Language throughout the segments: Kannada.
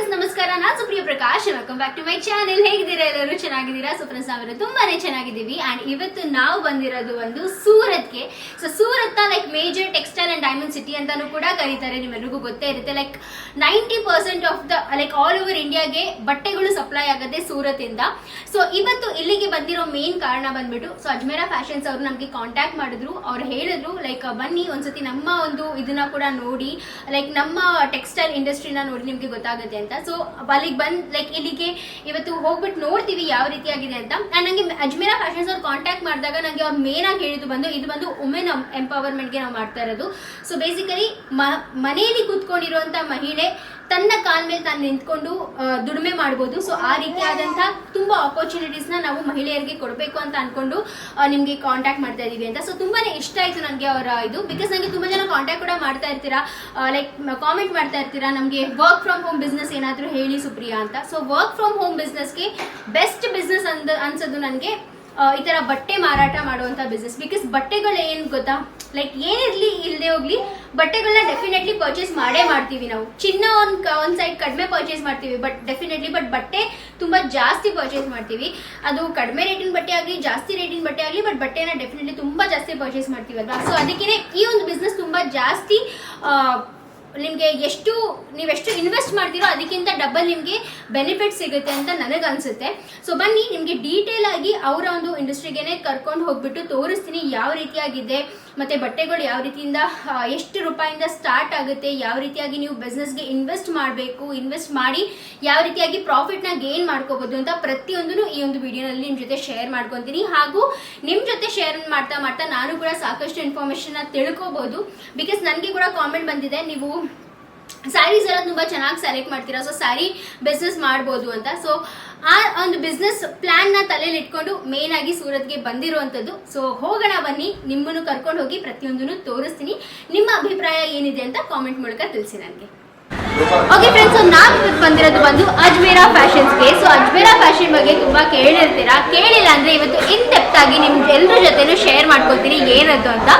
ಫ್ರೆಂಡ್ಸ್ ನಮಸ್ಕಾರ. ನಾನು Supriya Prakash. Welcome back to my channel ಹೇಗಿದ್ದೀರಾ ಎಲ್ಲರೂ? ಚೆನ್ನಾಗಿದ್ದೀರಾ? ಸೊ ಫ್ರೆಂಡ್ಸ್ ನಾವೆಲ್ಲ ತುಂಬಾನೇ ಚೆನ್ನಾಗಿದ್ದೀವಿ. ಅಂಡ್ ಇವತ್ತು ನಾವು ಬಂದಿರೋದು ಒಂದು ಸೂರತ್ಗೆ. So ಸೂರತ್ನ like major textile and diamond city ಅಂತಾನು ಕೂಡ ಕರೀತಾರೆ. ನಿಮ್ಮೆಲ್ಲರಿಗೂ ಗೊತ್ತೇ ಇರುತ್ತೆ. Like ninety percent of the like all over ಇಂಡಿಯಾಗೆ ಬಟ್ಟೆಗಳು ಸಪ್ಲೈ ಆಗುತ್ತೆ ಸೂರತ್ ಇಂದ ಸೊ ಇವತ್ತು ಇಲ್ಲಿಗೆ ಬಂದಿರೋ ಮೇನ್ ಕಾರಣ ಬಂದ್ಬಿಟ್ಟು ಸೊ ಅಜ್ಮೇರಾ ಫ್ಯಾಷನ್ಸ್ ಅವರು ನಮಗೆ ಕಾಂಟ್ಯಾಕ್ಟ್ ಮಾಡಿದ್ರು. ಅವ್ರು ಹೇಳಿದ್ರು ಲೈಕ್ ಬನ್ನಿ, ಒಂದ್ಸತಿ ನಮ್ಮ ಒಂದು ಇದನ್ನ ಕೂಡ ನೋಡಿ ಲೈಕ್ ನಮ್ಮ ಟೆಕ್ಸ್ಟೈಲ್ ಇಂಡಸ್ಟ್ರಿನ ನೋಡಿ ನಿಮಗೆ ಗೊತ್ತಾಗುತ್ತೆ ಅಂತ. ಸೊ ಅಲ್ಲಿಗೆ ಬಂದ್ ಲೈಕ್ ಇಲ್ಲಿಗೆ ಇವತ್ತು ಹೋಗ್ಬಿಟ್ಟು ನೋಡ್ತೀವಿ ಯಾವ ರೀತಿ ಆಗಿದೆ ಅಂತ. ಅಂಡ್ ನಂಗೆ ಅಜ್ಮೀರಾ ಫ್ಯಾಷನ್ಸ್ ಅವ್ರು ಕಾಂಟ್ಯಾಕ್ಟ್ ಮಾಡಿದಾಗ ನಂಗೆ ಅವ್ರು ಮೇನ್ ಆಗಿ ಹೇಳಿದ್ದು ಬಂದು, ಇದು ಬಂದು ವುಮೆನ್ ಎಂಪವರ್ಮೆಂಟ್ಗೆ ನಾವು ಮಾಡ್ತಾ ಇರೋದು. ಸೊ ಬೇಸಿಕಲಿ ಮನೆಯಲ್ಲಿ ಕೂತ್ಕೊಂಡಿರುವಂತ ಮಹಿಳೆ ತನ್ನ ಕಾಲ್ ಮೇಲೆ ತಾನು ನಿಂತ್ಕೊಂಡು ದುಡಿಮೆ ಮಾಡ್ಬೋದು. ಸೊ ಆ ರೀತಿಯಾದಂತಹ ತುಂಬಾ ಆಪರ್ಚುನಿಟೀಸ್ನ ನಾವು ಮಹಿಳೆಯರಿಗೆ ಕೊಡಬೇಕು ಅಂತ ಅನ್ಕೊಂಡು ನಿಮಗೆ ನಿಮ್ಗೆ ಕಾಂಟ್ಯಾಕ್ಟ್ ಮಾಡ್ತಾ ಇದೀವಿ ಅಂತ. ಸೊ ತುಂಬಾನೇ ಇಷ್ಟ ಆಯ್ತು ನನಗೆ ಅವರ ಇದು. ಬಿಕಾಸ್ ನನಗೆ ತುಂಬಾ ಜನ ಕಾಂಟ್ಯಾಕ್ಟ್ ಕೂಡ ಮಾಡ್ತಾ ಇರ್ತೀರಾ. ಲೈಕ್ ಕಾಮೆಂಟ್ ಮಾಡ್ತಾ ಇರ್ತೀರಾ. ನಮಗೆ ವರ್ಕ್ ಫ್ರಮ್ ಹೋಮ್ ಬಿಸ್ನೆಸ್ ಏನಾದರೂ ಹೇಳಿ ಸುಪ್ರಿಯಾ ಅಂತ. ಸೊ ವರ್ಕ್ ಫ್ರಮ್ ಹೋಮ್ ಬಿಸ್ನೆಸ್ಗೆ ಬೆಸ್ಟ್ ಬಿಸ್ನೆಸ್ ಅಂದ, ಅನ್ಸೋದು ನನಗೆ ಈ ತರ ಬಟ್ಟೆ ಮಾರಾಟ ಮಾಡುವಂತ ಬಿಸ್ನೆಸ್ ಬಿಕಾಸ್ ಬಟ್ಟೆಗಳು ಏನ್ ಗೊತ್ತಾ? ಲೈಕ್ ಏನಿರ್ಲಿ ಇಲ್ಲದೆ ಹೋಗ್ಲಿ ಬಟ್ಟೆಗಳನ್ನ ಡೆಫಿನೆಟ್ಲಿ ಪರ್ಚೇಸ್ ಮಾಡೇ ಮಾಡ್ತೀವಿ ನಾವು. ಚಿನ್ನ ಒಂದ್ ಒಂದ್ ಸೈಡ್ ಕಡಿಮೆ ಪರ್ಚೇಸ್ ಮಾಡ್ತೀವಿ ಬಟ್ ಡೆಫಿನೆಟ್ಲಿ ಬಟ್ ಬಟ್ಟೆ ತುಂಬಾ ಜಾಸ್ತಿ ಪರ್ಚೇಸ್ ಮಾಡ್ತೀವಿ. ಅದು ಕಡಿಮೆ ರೇಟಿನ ಬಟ್ಟೆ ಆಗಲಿ, ಜಾಸ್ತಿ ರೇಟಿನ ಬಟ್ಟೆ ಆಗಲಿ ಬಟ್ ಬಟ್ಟೆನ ಡೆಫಿನೆಟ್ಲಿ ತುಂಬಾ ಜಾಸ್ತಿ ಪರ್ಚೇಸ್ ಮಾಡ್ತೀವಿ ಅಲ್ವಾ? ಸೊ ಅದಕ್ಕೆ ಈ ಒಂದು ಬಿಸ್ನೆಸ್ ತುಂಬಾ ಜಾಸ್ತಿ ನಿಮಗೆ ಎಷ್ಟು ನೀವೆಷ್ಟು ಇನ್ವೆಸ್ಟ್ ಮಾಡ್ತೀರೋ ಅದಕ್ಕಿಂತ ಡಬಲ್ ನಿಮಗೆ ಬೆನಿಫಿಟ್ ಸಿಗುತ್ತೆ ಅಂತ ನನಗೆ ಅನ್ಸುತ್ತೆ. ಸೊ ಬನ್ನಿ, ನಿಮಗೆ ಡೀಟೇಲ್ ಆಗಿ ಅವರ ಒಂದು ಇಂಡಸ್ಟ್ರಿಗೆನೆ ಕರ್ಕೊಂಡು ಹೋಗ್ಬಿಟ್ಟು ತೋರಿಸ್ತೀನಿ, ಯಾವ ರೀತಿಯಾಗಿದೆ ಮತ್ತೆ ಬಟ್ಟೆಗಳು ಯಾವ ರೀತಿಯಿಂದ ಎಷ್ಟು ರೂಪಾಯಿಂದ ಸ್ಟಾರ್ಟ್ ಆಗುತ್ತೆ, ಯಾವ ರೀತಿಯಾಗಿ ನೀವು ಬಿಸ್ನೆಸ್ಗೆ ಇನ್ವೆಸ್ಟ್ ಮಾಡಬೇಕು ಇನ್ವೆಸ್ಟ್ ಮಾಡಿ ಯಾವ ರೀತಿಯಾಗಿ ಪ್ರಾಫಿಟ್ನ ಗೇನ್ ಮಾಡ್ಕೋಬಹುದು ಅಂತ ಪ್ರತಿಯೊಂದನ್ನು ಈ ಒಂದು ವಿಡಿಯೋನಲ್ಲಿ ನಿಮ್ಮ ಜೊತೆ ಶೇರ್ ಮಾಡ್ಕೊತೀನಿ. ಹಾಗೂ ನಿಮ್ಮ ಜೊತೆ ಶೇರ್ ಮಾಡ್ತಾ ಮಾಡ್ತಾ ನಾನು ಕೂಡ ಸಾಕಷ್ಟು ಇನ್ಫಾರ್ಮೇಶನ್ ತಿಳ್ಕೋಬಹುದು ಬಿಕಾಸ್ ನನಗೆ ಕೂಡ ಕಾಮೆಂಟ್ ಬಂದಿದೆ, ನೀವು ಸ್ಯಾರೀಸ್ ಎಲ್ಲ ತುಂಬ ಚೆನ್ನಾಗಿ ಸೆಲೆಕ್ಟ್ ಮಾಡ್ತೀರಾ? ಸೊ ಸ್ಯಾರಿ ಬಿಸ್ನೆಸ್ ಮಾಡ್ಬೋದು ಅಂತ. ಸೊ ಆ ಒಂದು ಬಿಸ್ನೆಸ್ ಪ್ಲಾನ್ನ ತಲೆಯಲ್ಲಿ ಇಟ್ಕೊಂಡು ಮೇನ್ ಆಗಿ ಸೂರತ್ಗೆ ಬಂದಿರುವಂತದ್ದು ಸೊ ಹೋಗೋಣ ಬನ್ನಿ. ನಿಮ್ಮನ್ನು ಕರ್ಕೊಂಡು ಹೋಗಿ ಪ್ರತಿಯೊಂದನ್ನು ತೋರಿಸ್ತೀನಿ. ನಿಮ್ಮ ಅಭಿಪ್ರಾಯ ಏನಿದೆ ಅಂತ ಕಾಮೆಂಟ್ ಮೂಲಕ ತಿಳಿಸಿ ನನಗೆ. ಓಕೆ ಫ್ರೆಂಡ್ಸ್ ನಾನು ಇವತ್ತು ಬಂದಿರೋದು ಬಂದು ಅಜ್ಮೇರಾ ಫ್ಯಾಷನ್ಸ್ಗೆ. ಸೊ ಅಜ್ಮೇರಾ ಫ್ಯಾಷನ್ ಬಗ್ಗೆ ತುಂಬ ಕೇಳಿರ್ತೀರಾ? ಕೇಳಿಲ್ಲ ಅಂದರೆ ಇವತ್ತು ಇನ್ ಡೆಪ್ತ್ ಆಗಿ ನಿಮ್ಮ ಎಲ್ಲರ ಜೊತೆನೂ ಶೇರ್ ಮಾಡ್ಕೊತೀನಿ ಏನದು ಅಂತ.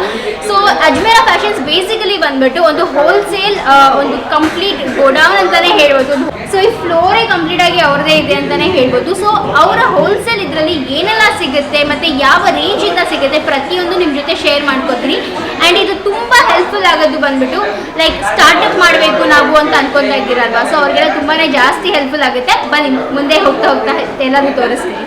ಸೊ ಅಜ್ಮೇರಾ ಫ್ಯಾಷನ್ಸ್ ಬೇಸಿಕಲಿ ಬಂದ್ಬಿಟ್ಟು ಒಂದು ಹೋಲ್ಸೇಲ್ ಒಂದು ಕಂಪ್ಲೀಟ್ ಗೋಡೌನ್ ಅಂತಲೇ ಹೇಳ್ಬೋದು. ಸೊ ಈ ಫ್ಲೋರೇ ಕಂಪ್ಲೀಟ್ ಆಗಿ ಅವ್ರದೇ ಇದೆ ಅಂತಲೇ ಹೇಳ್ಬೋದು. ಸೊ ಅವರ ಹೋಲ್ಸೇಲ್ ಇದರಲ್ಲಿ ಏನೆಲ್ಲ ಸಿಗುತ್ತೆ ಮತ್ತು ಯಾವ ರೇಂಜಿಂದ ಸಿಗುತ್ತೆ ಪ್ರತಿಯೊಂದು ನಿಮ್ಮ ಜೊತೆ ಶೇರ್ ಮಾಡ್ಕೊತೀನಿ. ಆ್ಯಂಡ್ ಇದು ತುಂಬ ಹೆಲ್ಪ್ಫುಲ್ ಆಗೋದು ಬಂದ್ಬಿಟ್ಟು ಲೈಕ್ ಸ್ಟಾರ್ಟಪ್ ಮಾಡಬೇಕು ನಾವು ಅಂತ ಅನ್ಕೊಂತಾ ಇದ್ದೀರಲ್ವಾ? ಸೊ ಅವ್ರಿಗೆಲ್ಲ ತುಂಬಾನೇ ಜಾಸ್ತಿ ಹೆಲ್ಪ್ಫುಲ್ ಆಗುತ್ತೆ. ಬನ್ನಿ, ಮುಂದೆ ಹೋಗ್ತಾ ಹೋಗ್ತಾ ಎಲ್ಲಾನು ತೋರಿಸ್ತೀನಿ.